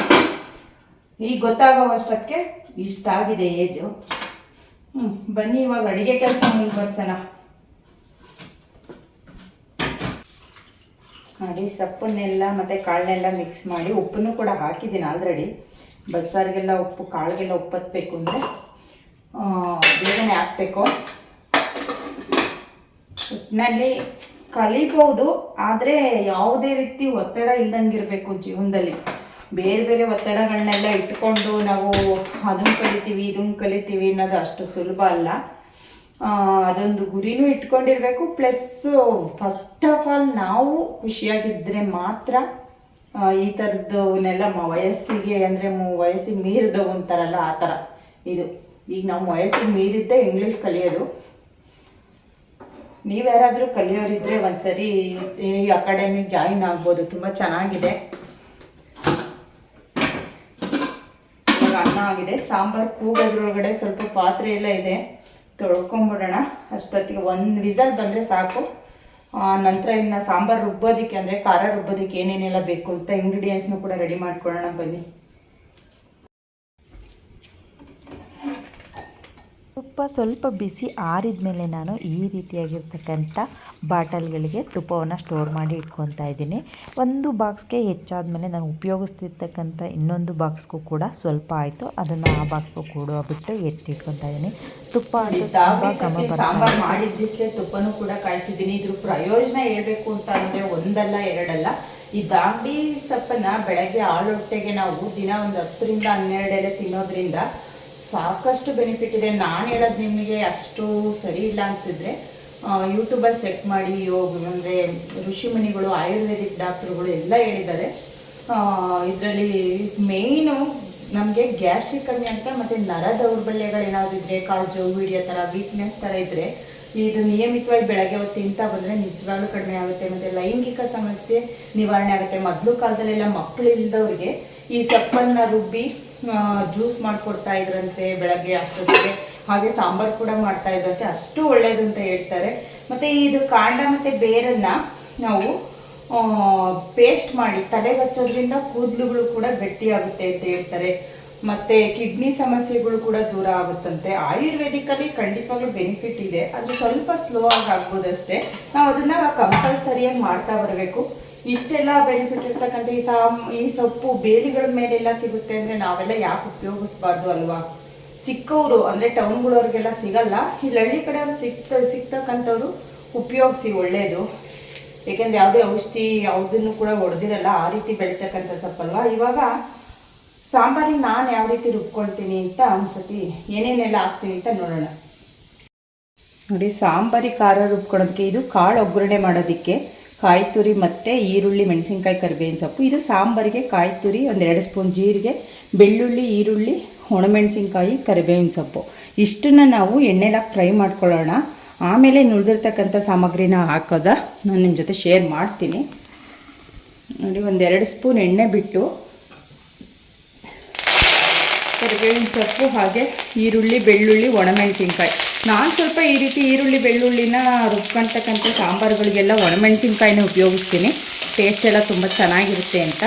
ಈಗ ಗೊತ್ತಾಗೋವಷ್ಟಕ್ಕೆ ಇಷ್ಟ ಆಗಿದೆ ಏಜು ಹ್ಞೂ ಬನ್ನಿ ಇವಾಗ ಅಡುಗೆ ಕೆಲಸ ಮುಂದುವರ್ಸೋಣ ಮಾಡಿ ಸೊಪ್ಪನ್ನೆಲ್ಲ ಮತ್ತು ಕಾಳನ್ನೆಲ್ಲ ಮಿಕ್ಸ್ ಮಾಡಿ ಉಪ್ಪನ್ನು ಕೂಡ ಹಾಕಿದ್ದೀನಿ ಆಲ್ರೆಡಿ ಬಸ್ಸಾರಿಗೆಲ್ಲ ಉಪ್ಪು, ಕಾಳಿಗೆಲ್ಲ ಉಪ್ಪು ಹತ್ಬೇಕು ಅಂದರೆ ಬೇಗನೆ ಹಾಕಬೇಕು. ಒಟ್ಟಿನಲ್ಲಿ ಕಲಿಬಹುದು, ಆದರೆ ಯಾವುದೇ ರೀತಿ ಒತ್ತಡ ಇಲ್ದಂಗಿರಬೇಕು ಜೀವನದಲ್ಲಿ. ಬೇರೆ ಬೇರೆ ಒತ್ತಡಗಳನ್ನೆಲ್ಲ ಇಟ್ಕೊಂಡು ನಾವು ಅದನ್ನು ಕಲಿತೀವಿ ಇದನ್ನು ಕಲಿತೀವಿ ಅನ್ನೋದು ಅಷ್ಟು ಸುಲಭ ಅಲ್ಲ. ಅದೊಂದು ಗುರಿನೂ ಇಟ್ಕೊಂಡಿರಬೇಕು ಪ್ಲಸ್ಸು ಫಸ್ಟ್ ಆಫ್ ಆಲ್ ನಾವು ಖುಷಿಯಾಗಿದ್ದರೆ ಮಾತ್ರ ಈ ಥರದವನ್ನೆಲ್ಲ ವಯಸ್ಸಿಗೆ ಅಂದರೆ ವಯಸ್ಸಿಗೆ ಮೀರಿದವು ಅಂತಾರಲ್ಲ ಆ ಥರ. ಇದು, ಈಗ ನಾವು ವಯಸ್ಸಿಗೆ ಮೀರಿದ್ದೇ ಇಂಗ್ಲೀಷ್ ಕಲಿಯೋದು. ನೀವ್ಯಾರಾದರೂ ಕಲಿಯೋರಿದ್ರೆ ಒಂದ್ಸರಿ ಈ ಅಕಾಡೆಮಿ ಜಾಯಿನ್ ಆಗ್ಬೋದು. ತುಂಬ ಚೆನ್ನಾಗಿದೆ. ಅನ್ನ ಆಗಿದೆ. ಸಾಂಬಾರು ಕೂಗೋದ್ರೊಳಗಡೆ ಸ್ವಲ್ಪ ಪಾತ್ರೆ ಎಲ್ಲ ಇದೆ. ತೊಳ್ಕೊಂಬಿಡೋಣ. ಅಷ್ಟೊತ್ತಿಗೆ ಒಂದು ವಿಸಲ್ ಬಂದರೆ ಸಾಕು. ನಂತರ ಇನ್ನು ಸಾಂಬಾರು ರುಬ್ಬೋದಕ್ಕೆ ಅಂದರೆ ಖಾರ ರುಬ್ಬೋದಕ್ಕೆ ಏನೇನೆಲ್ಲ ಬೇಕು ಅಂತ ಇಂಗ್ರೀಡಿಯೆಂಟ್ಸ್ನು ಕೂಡ ರೆಡಿ ಮಾಡ್ಕೊಳ್ಳೋಣ ಬನ್ನಿ. ತುಪ್ಪ ಸ್ವಲ್ಪ ಬಿಸಿ ಆರಿದ ಮೇಲೆ ನಾನು ಈ ರೀತಿಯಾಗಿರ್ತಕ್ಕಂಥ ಬಾಟಲ್ಗಳಿಗೆ ತುಪ್ಪವನ್ನು ಸ್ಟೋರ್ ಮಾಡಿ ಇಟ್ಕೊತಾ ಇದ್ದೀನಿ. ಒಂದು ಬಾಕ್ಸ್ಗೆ ಹೆಚ್ಚಾದ ಮೇಲೆ ನಾನು ಉಪಯೋಗಿಸ್ತಿರ್ತಕ್ಕಂಥ ಇನ್ನೊಂದು ಬಾಕ್ಸ್ಗೂ ಕೂಡ ಸ್ವಲ್ಪ ಆಯಿತು. ಅದನ್ನು ಆ ಬಾಕ್ಸ್ಗೂ ಕೂಡ ಬಿಟ್ಟು ಎತ್ತಿಟ್ಕೊತಾ ಇದ್ದೀನಿ. ತುಪ್ಪ ಸಾಂಬಾರು ಮಾಡಿದ್ದಿಷ್ಟೇ ತುಪ್ಪನೂ ಕೂಡ ಕಾಯಿಸಿದ್ದೀನಿ. ಇದ್ರ ಪ್ರಯೋಜನ ಹೇಳಬೇಕು ಅಂತ ಅಂದರೆ ಒಂದಲ್ಲ ಎರಡಲ್ಲ. ಈ ದಾಂಡಿ ಸೊಪ್ಪನ್ನು ಬೆಳಗ್ಗೆ ಆಳೊಟ್ಟೆಗೆ ನಾವು ದಿನ ಒಂದು ಹತ್ತರಿಂದ ಹನ್ನೆರಡೆಲೆ ತಿನ್ನೋದ್ರಿಂದ ಸಾಕಷ್ಟು ಬೆನಿಫಿಟ್ ಇದೆ. ನಾನು ಹೇಳೋದು ನಿಮಗೆ ಅಷ್ಟು ಸರಿ ಇಲ್ಲ ಅನ್ಸಿದ್ರೆ ಯೂಟ್ಯೂಬಲ್ಲಿ ಚೆಕ್ ಮಾಡಿ ಯೋಗ ಅಂದರೆ ಋಷಿಮುನಿಗಳು ಆಯುರ್ವೇದಿಕ್ ಡಾಕ್ಟ್ರುಗಳು ಎಲ್ಲ ಹೇಳಿದ್ದಾರೆ. ಇದರಲ್ಲಿ ಮೇಯ್ನು ನಮಗೆ ಗ್ಯಾಸ್ಟ್ರಿಕ್ ಕಮ್ಮಿ ಅಂತ ಮತ್ತು ನರ ದೌರ್ಬಲ್ಯಗಳು ಇದ್ದರೆ ಕಾಜು ವಿಡಿಯೋ ಥರ ವೀಕ್ನೆಸ್ ಥರ ಇದ್ದರೆ ಇದು ನಿಯಮಿತವಾಗಿ ಬೆಳಗ್ಗೆ ಹೊತ್ತು ತಿಂತಾ ಬಂದರೆ ನಿಜವಾಗ್ಲೂ ಕಡಿಮೆ ಆಗುತ್ತೆ. ಮತ್ತು ಲೈಂಗಿಕ ಸಮಸ್ಯೆ ನಿವಾರಣೆ ಆಗುತ್ತೆ. ಮೊದಲು ಕಾಲದಲ್ಲೆಲ್ಲ ಮಕ್ಕಳು ಇಲ್ದವ್ರಿಗೆ ಈ ಸೊಪ್ಪನ್ನು ರುಬ್ಬಿ ಜ್ಯೂಸ್ ಮಾಡಿಕೊಡ್ತಾ ಇದ್ರಂತೆ ಬೆಳಗ್ಗೆ ಅಷ್ಟೊತ್ತಿಗೆ. ಹಾಗೆ ಸಾಂಬಾರ್ ಕೂಡ ಮಾಡ್ತಾ ಇದ್ರಂತೆ. ಅಷ್ಟು ಒಳ್ಳೇದು ಅಂತ ಹೇಳ್ತಾರೆ. ಮತ್ತೆ ಇದು ಕಾಂಡ ಮತ್ತೆ ಬೇರನ್ನ ನಾವು ಪೇಸ್ಟ್ ಮಾಡಿ ತಲೆಗೆ ಹಚ್ಚೋದ್ರಿಂದ ಕೂದಲುಗಳು ಕೂಡ ಗಟ್ಟಿಯಾಗುತ್ತೆ ಅಂತ ಹೇಳ್ತಾರೆ. ಮತ್ತೆ ಕಿಡ್ನಿ ಸಮಸ್ಯೆಗಳು ಕೂಡ ದೂರ ಆಗುತ್ತಂತೆ. ಆಯುರ್ವೇದಿಕಲ್ಲಿ ಖಂಡಿತವಾಗ್ಲೂ ಬೆನಿಫಿಟ್ ಇದೆ. ಅದು ಸ್ವಲ್ಪ ಸ್ಲೋ ಆಗಿ ಆಗ್ಬೋದಷ್ಟೇ. ನಾವು ಅದನ್ನ ಕಂಪಲ್ಸರಿಯಾಗಿ ಮಾಡ್ತಾ ಬರಬೇಕು. ಇಷ್ಟೆಲ್ಲ ಬೆನಿಫಿಟ್ ಇರ್ತಕ್ಕಂಥ ಈ ಸಾಮ್, ಈ ಸೊಪ್ಪು ಬೇಲಿಗಳ ಮೇಲೆಲ್ಲ ಸಿಗುತ್ತೆ ಅಂದರೆ ನಾವೆಲ್ಲ ಯಾಕೆ ಉಪಯೋಗಿಸ್ಬಾರ್ದು ಅಲ್ವಾ? ಸಿಕ್ಕವರು ಅಂದರೆ ಟೌನ್ಗಳವ್ರಿಗೆಲ್ಲ ಸಿಗಲ್ಲ. ಇಲ್ಲಿ ಹಳ್ಳಿ ಕಡೆಯವ್ರು ಸಿಕ್ತ ಸಿಗ್ತಕ್ಕಂಥವ್ರು ಉಪಯೋಗಿಸಿ ಒಳ್ಳೆಯದು ಏಕೆಂದರೆ ಯಾವುದೇ ಔಷಧಿ ಯಾವುದನ್ನು ಕೂಡ ಹೊಡೆದಿರಲ್ಲ, ಆ ರೀತಿ ಬೆಳೀತಕ್ಕಂಥ ಸೊಪ್ಪಲ್ವಾ ಇವಾಗ ಸಾಂಬಾರಿಗೆ ನಾನು ಯಾವ ರೀತಿ ರುಬ್ಕೊಳ್ತೀನಿ ಅಂತ ಒಂದ್ಸತಿ ಏನೇನೆಲ್ಲ ಹಾಕ್ತೀನಿ ಅಂತ ನೋಡೋಣ. ನೋಡಿ ಸಾಂಬಾರಿ ಖಾರ ರುಬ್ಕೊಳೋದಕ್ಕೆ ಇದು ಕಾಳು ಒಗ್ಗರಣೆ ಮಾಡೋದಕ್ಕೆ ಕಾಯಿ ತುರಿ ಮತ್ತು ಈರುಳ್ಳಿ ಮೆಣಸಿನ್ಕಾಯಿ ಕರಿಬೇವಿನ ಸೊಪ್ಪು. ಇದು ಸಾಂಬಾರಿಗೆ ಕಾಯಿ ತುರಿ ಒಂದೆರಡು ಸ್ಪೂನ್ ಜೀರಿಗೆ, ಬೆಳ್ಳುಳ್ಳಿ, ಈರುಳ್ಳಿ, ಒಣಮೆಣಸಿನ್ಕಾಯಿ, ಕರಿಬೇವಿನ ಸೊಪ್ಪು. ಇಷ್ಟನ್ನು ನಾವು ಎಣ್ಣೆಲಾಗಿ ಫ್ರೈ ಮಾಡ್ಕೊಳ್ಳೋಣ. ಆಮೇಲೆ ನುಳಿದಿರ್ತಕ್ಕಂಥ ಸಾಮಗ್ರಿನ ಹಾಕೋದ. ನಾನು ನಿಮ್ಮ ಜೊತೆ ಶೇರ್ ಮಾಡ್ತೀನಿ. ನೋಡಿ, ಒಂದೆರಡು ಸ್ಪೂನ್ ಎಣ್ಣೆ ಬಿಟ್ಟು ಕರಿಬೇವಿನ ಸೊಪ್ಪು ಹಾಗೆ ಈರುಳ್ಳಿ, ಬೆಳ್ಳುಳ್ಳಿ, ಒಣಮೆಣಸಿನ್ಕಾಯಿ. ನಾನು ಸ್ವಲ್ಪ ಈ ರೀತಿ ಈರುಳ್ಳಿ, ಬೆಳ್ಳುಳ್ಳಿನ ರುಬ್ಕೊಳ್ತಕ್ಕಂಥ ಸಾಂಬಾರುಗಳಿಗೆಲ್ಲ ಒಣಮೆಣಸಿನ್ಕಾಯಿನ ಉಪಯೋಗಿಸ್ತೀನಿ. ಟೇಸ್ಟ್ ಎಲ್ಲ ತುಂಬ ಚೆನ್ನಾಗಿರುತ್ತೆ ಅಂತ.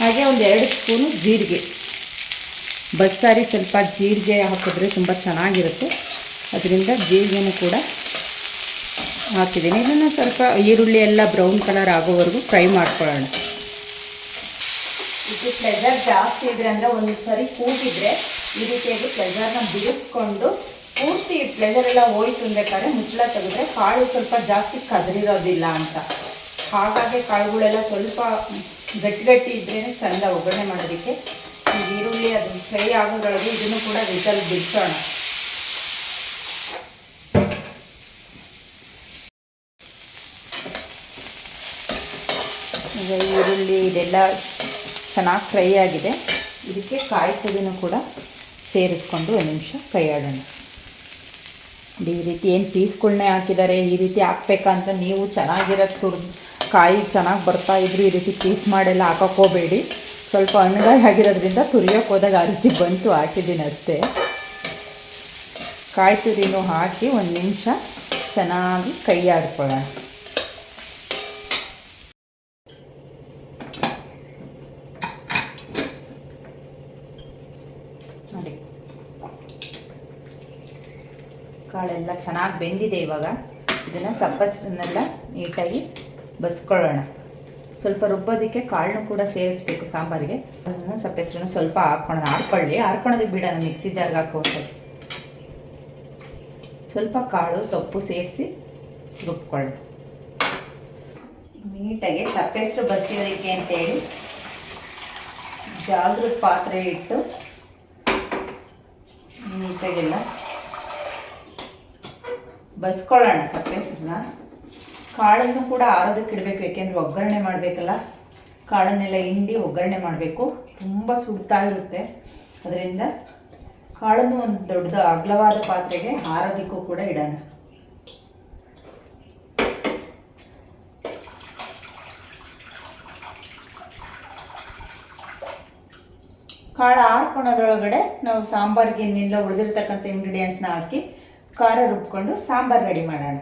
ಹಾಗೆ ಒಂದು ಎರಡು ಸ್ಪೂನು ಜೀರಿಗೆ. ಬಸ್ಸಾರಿ ಸ್ವಲ್ಪ ಜೀರಿಗೆ ಹಾಕಿದ್ರೆ ತುಂಬ ಚೆನ್ನಾಗಿರುತ್ತೆ. ಅದರಿಂದ ಜೀರಿಗೆನೂ ಕೂಡ ಹಾಕಿದ್ದೀನಿ. ಇದನ್ನು ಸ್ವಲ್ಪ ಈರುಳ್ಳಿ ಎಲ್ಲ ಬ್ರೌನ್ ಕಲರ್ ಆಗೋವರೆಗೂ ಫ್ರೈ ಮಾಡ್ಕೊಳ್ಳೋಣ. ಇದು ಪ್ಲೆಜರ್ ಜಾಸ್ತಿ ಇದ್ರೆ ಅಂದರೆ ಒಂದು ಸರಿ ಕೂಗಿದ್ರೆ ಈ ರೀತಿಯಾಗಿ ಪ್ಲೆಜರ್ನ ಬಿಡಿಸ್ಕೊಂಡು ಪೂರ್ತಿ ಪ್ಲೆಜರ್ ಎಲ್ಲ ಹೋಯ್ತು ಬೇಕಾದ್ರೆ ಮುಚ್ಚಳ ತೆಗೆದ್ರೆ ಕಾಳು ಸ್ವಲ್ಪ ಜಾಸ್ತಿ ಕದರಿರೋದಿಲ್ಲ ಅಂತ. ಹಾಗಾಗಿ ಕಾಳುಗಳೆಲ್ಲ ಸ್ವಲ್ಪ ಗಟ್ಟಿ ಗಟ್ಟಿ ಇದ್ರೇ ಚೆಂದ ಒಗ್ಗರಣೆ ಮಾಡೋದಕ್ಕೆ ಈರುಳ್ಳಿ ಅದು ಫ್ರೈ ಆಗೋದ್ರೊಳಗೆ ಇದನ್ನು ಕೂಡ ವಿಸಲ್ ಬಿಡಿಸೋಣ. ಈಗ ಈರುಳ್ಳಿ ಇದೆಲ್ಲ ಚೆನ್ನಾಗಿ ಫ್ರೈ ಆಗಿದೆ. ಇದಕ್ಕೆ ಕಾಯಿ ತುರಿನೂ ಕೂಡ ಸೇರಿಸ್ಕೊಂಡು ಒಂದು ನಿಮಿಷ ಫ್ರೈ ಆಡೋಣ. ಈ ರೀತಿ ಏನು ಪೀಸ್ಗಳನ್ನೇ ಹಾಕಿದ್ದಾರೆ ಈ ರೀತಿ ಹಾಕ್ಬೇಕಂತ ನೀವು ಚೆನ್ನಾಗಿರೋ ತುರ್ದು ಕಾಯಿ ಚೆನ್ನಾಗಿ ಬರ್ತಾ ಇದ್ರು ಈ ರೀತಿ ಪೀಸ್ ಮಾಡೆಲ್ಲ ಹಾಕೋಕ್ಕೋಬೇಡಿ ಸ್ವಲ್ಪ ಅಣ್ಣಗಾಯಿ ಆಗಿರೋದ್ರಿಂದ ತುರಿಯೋಕೆ ಹೋದಾಗ ಆ ರೀತಿ ಬಂತು ಹಾಕಿದ್ದೀನಿ ಅಷ್ಟೇ. ಕಾಯಿ ತುರಿನೂ ಹಾಕಿ ಒಂದು ನಿಮಿಷ ಚೆನ್ನಾಗಿ ಕೈ ಆಡ್ಕೊಳ್ಳೋಣ ನೋಡಿ ಕಾಳೆಲ್ಲ ಚೆನ್ನಾಗಿ ಬೆಂದಿದೆ ಇವಾಗ. ಇದನ್ನು ಸಪ್ಪಸ್ರನ್ನೆಲ್ಲ ನೀಟಾಗಿ ಬಸ್ಕೊಳ್ಳೋಣ. ಸ್ವಲ್ಪ ರುಬ್ಬೋದಕ್ಕೆ ಕಾಳನ್ನು ಕೂಡ ಸೇರಿಸ್ಬೇಕು ಸಾಂಬಾರಿಗೆ. ಅದನ್ನು ಸಪ್ಪೆಸರನ್ನು ಸ್ವಲ್ಪ ಹಾಕ್ಕೊಳ್ಳೋಣ. ಹಾಕ್ಕೊಳ್ಳಿ ಹಾಕ್ಕೊಳ್ಳೋದಕ್ಕೆ ಬಿಡೋಣ ಮಿಕ್ಸಿ ಜಾರ್ಗೆ ಹಾಕೋದು ಸ್ವಲ್ಪ ಕಾಳು, ಸೊಪ್ಪು ಸೇರಿಸಿ ರುಬ್ಕೊಳ್ಳೋಣ. ನೀಟಾಗಿ ಸಪ್ಪೆಸ್ರು ಬಸಿಯೋದಕ್ಕೆ ಅಂತೇಳಿ ಜಾಗೃತ ಪಾತ್ರೆ ಇಟ್ಟು ನೀಟಾಗೆಲ್ಲ ಬಸ್ಕೊಳ್ಳೋಣ ಸಪ್ಪೆಸರನ್ನ ಕಾಳನ್ನು ಕೂಡ ಆರೋದಕ್ಕೆ ಇಡಬೇಕು ಯಾಕೆಂದ್ರೆ ಒಗ್ಗರಣೆ ಮಾಡಬೇಕಲ್ಲ. ಕಾಳನ್ನೆಲ್ಲ ಹಿಂಡಿ ಒಗ್ಗರಣೆ ಮಾಡಬೇಕು. ತುಂಬ ಸುಡ್ತಾ ಇರುತ್ತೆ ಅದರಿಂದ ಕಾಳನ್ನು ಒಂದು ದೊಡ್ಡದು ಅಗಲವಾದ ಪಾತ್ರೆಗೆ ಆರೋದಕ್ಕೂ ಕೂಡ ಇಡೋಣ. ಕಾಳು ಆರ್ಕೊಳೋದ್ರೊಳಗಡೆ ನಾವು ಸಾಂಬಾರಿಗೆ ಇನ್ನೆಲ್ಲ ಉಳಿದಿರ್ತಕ್ಕಂಥ ಇಂಗ್ರೀಡಿಯೆಂಟ್ಸ್ನ ಹಾಕಿ ಖಾರ ರುಬ್ಕೊಂಡು ಸಾಂಬಾರು ರೆಡಿ ಮಾಡೋಣ.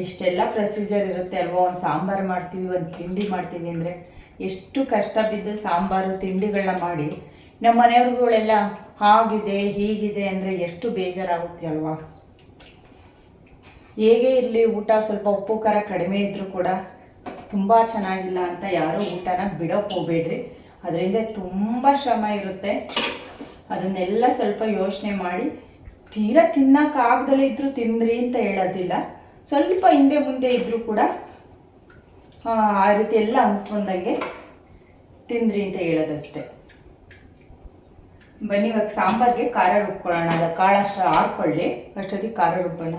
ಎಷ್ಟೆಲ್ಲ ಪ್ರೊಸೀಜರ್ ಇರುತ್ತೆ ಅಲ್ವಾ? ಒಂದು ಸಾಂಬಾರು ಮಾಡ್ತೀವಿ, ಒಂದು ತಿಂಡಿ ಮಾಡ್ತೀವಿ ಅಂದರೆ ಎಷ್ಟು ಕಷ್ಟ ಬಿದ್ದು ಸಾಂಬಾರು ತಿಂಡಿಗಳನ್ನ ಮಾಡಿ ನಮ್ಮ ಮನೆಯವ್ರುಗಳೆಲ್ಲ ಹಾಗಿದೆ, ಹೀಗಿದೆ ಅಂದರೆ ಎಷ್ಟು ಬೇಜಾರಾಗುತ್ತೆ ಅಲ್ವಾ? ಹೇಗೆ ಇರಲಿ ಊಟ? ಸ್ವಲ್ಪ ಉಪ್ಪು, ಖಾರ ಕಡಿಮೆ ಇದ್ದರೂ ಕೂಡ ತುಂಬ ಚೆನ್ನಾಗಿಲ್ಲ ಅಂತ ಯಾರೂ ಊಟನ ಬಿಡೋಕೆ ಹೋಗ್ಬೇಡ್ರಿ. ಅದರಿಂದ ತುಂಬ ಶ್ರಮ ಇರುತ್ತೆ. ಅದನ್ನೆಲ್ಲ ಸ್ವಲ್ಪ ಯೋಚನೆ ಮಾಡಿ ತೀರಾ ತಿನ್ನೋಕ್ಕಾಗ್ದಲೇ ಇದ್ದರೂ ತಿಂದ್ರಿ ಅಂತ ಹೇಳೋದಿಲ್ಲ. ಸ್ವಲ್ಪ ಹಿಂದೆ ಮುಂದೆ ಇದ್ದರೂ ಕೂಡ ಆ, ರೀತಿ ಎಲ್ಲ ಅಂದ್ಕೊಂಡಂಗೆ ತಿಂದ್ರಿ ಅಂತ ಹೇಳೋದಷ್ಟೆ. ಬನ್ನಿ ಇವಾಗ ಸಾಂಬಾರಿಗೆ ಖಾರ ರುಬ್ಕೊಳ್ಳೋಣ. ಅದು ಕಾಳಷ್ಟು ಹಾಕ್ಕೊಳ್ಳಿ ಅಷ್ಟೊತ್ತಿಗೆ ಖಾರ ರುಬ್ಬೋಣ.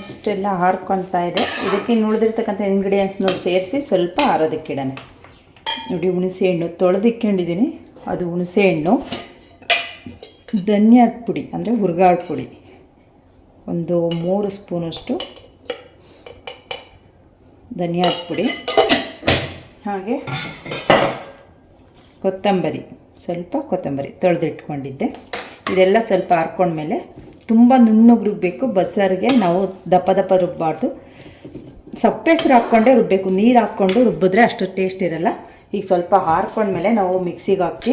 ಇಷ್ಟೆಲ್ಲ ಹಾರ್ಕೊಳ್ತಾ ಇದೆ. ಇದಕ್ಕೆ ಉಳಿದಿರ್ತಕ್ಕಂಥ ಇಂಗ್ರೀಡಿಯೆಂಟ್ಸ್ನ ಸೇರಿಸಿ ಸ್ವಲ್ಪ ಆರೋದಕ್ಕಿಡೋಣ ನೋಡಿ ಹಣ್ಣು ತೊಳೆದಿಕ್ಕೊಂಡಿದ್ದೀನಿ. ಅದು ಹುಣಸೆ ಹಣ್ಣು. ಧನ್ಯಾದ ಪುಡಿ ಅಂದರೆ ಹುರ್ಗಾಳು ಪುಡಿ. ಒಂದು ಮೂರು ಸ್ಪೂನಷ್ಟು ಧನಿಯಾದ ಪುಡಿ. ಹಾಗೆ ಕೊತ್ತಂಬರಿ, ಸ್ವಲ್ಪ ಕೊತ್ತಂಬರಿ ತೊಳೆದಿಟ್ಕೊಂಡಿದ್ದೆ. ಇದೆಲ್ಲ ಸ್ವಲ್ಪ ಹಾರ್ಕೊಂಡ್ಮೇಲೆ ತುಂಬ ನುಣ್ಣಗೆ ರುಬ್ಬಬೇಕು ಬಸ್ಸಾರಿಗೆ ನಾವು ದಪ್ಪ ದಪ್ಪ ರುಬ್ಬಾರ್ದು. ಸಪ್ಪೆಸ್ರು ಹಾಕ್ಕೊಂಡೇ ರುಬ್ಬಬೇಕು ನೀರು ಹಾಕ್ಕೊಂಡು ರುಬ್ಬಿದ್ರೆ ಅಷ್ಟು ಟೇಸ್ಟ್ ಇರಲ್ಲ. ಈಗ ಸ್ವಲ್ಪ ಹಾರ್ಕೊಂಡ್ಮೇಲೆ ನಾವು ಮಿಕ್ಸಿಗೆ ಹಾಕಿ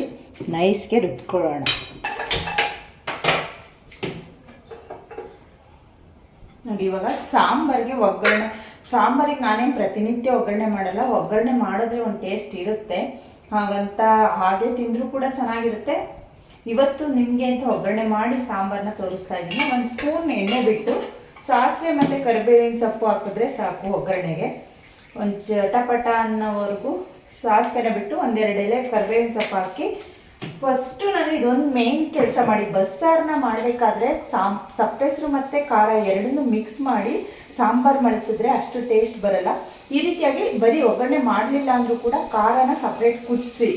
ನೈಸ್ಗೆ ರುಬ್ಕೊಳ್ಳೋಣ. ನೋಡಿ, ಇವಾಗ ಸಾಂಬಾರಿಗೆ ಒಗ್ಗರಣೆ. ಸಾಂಬಾರಿಗೆ ನಾನೇನು ಪ್ರತಿನಿತ್ಯ ಒಗ್ಗರಣೆ ಮಾಡಲ್ಲ. ಒಗ್ಗರಣೆ ಮಾಡಿದ್ರೆ ಒಂದು ಟೇಸ್ಟ್ ಇರುತ್ತೆ. ಹಾಗಂತ ಹಾಗೆ ತಿಂದರೂ ಕೂಡ ಚೆನ್ನಾಗಿರುತ್ತೆ. ಇವತ್ತು ನಿಮಗೆ ಅಂತ ಒಗ್ಗರಣೆ ಮಾಡಿ ಸಾಂಬಾರನ್ನ ತೋರಿಸ್ತಾ ಇದ್ದೀನಿ. ಒಂದು ಸ್ಪೂನ್ ಎಣ್ಣೆ ಬಿಟ್ಟು ಸಾಸಿವೆ ಮತ್ತು ಕರಿಬೇವಿನ ಸೊಪ್ಪು ಹಾಕಿದ್ರೆ ಸಾಕು ಒಗ್ಗರಣೆಗೆ. ಒಂದು ಚಟಪಟ ಅನ್ನೋವರೆಗೂ ಸಾಸಿವೆನ ಬಿಟ್ಟು ಒಂದೆರಡು ಎಲೆ ಕರ್ಬೇವಿನ ಸೊಪ್ಪು ಹಾಕಿ. ಫಸ್ಟು ನಾನು ಇದೊಂದು ಮೇನ್ ಕೆಲಸ ಮಾಡಿ ಬಸ್ಸಾರನ್ನ ಮಾಡಬೇಕಾದ್ರೆ ಸಾಂ, ಸಪ್ಪೆಸರು ಮತ್ತು ಖಾರ ಎರಡನ್ನೂ ಮಿಕ್ಸ್ ಮಾಡಿ ಸಾಂಬಾರು ಮಳಿಸಿದ್ರೆ ಅಷ್ಟು ಟೇಸ್ಟ್ ಬರಲ್ಲ. ಈ ರೀತಿಯಾಗಿ ಬರೀ ಒಗ್ಗರಣೆ ಮಾಡಲಿಲ್ಲ ಅಂದರೂ ಕೂಡ ಖಾರನ ಸಪ್ರೇಟ್ ಕುದಿಸಿ.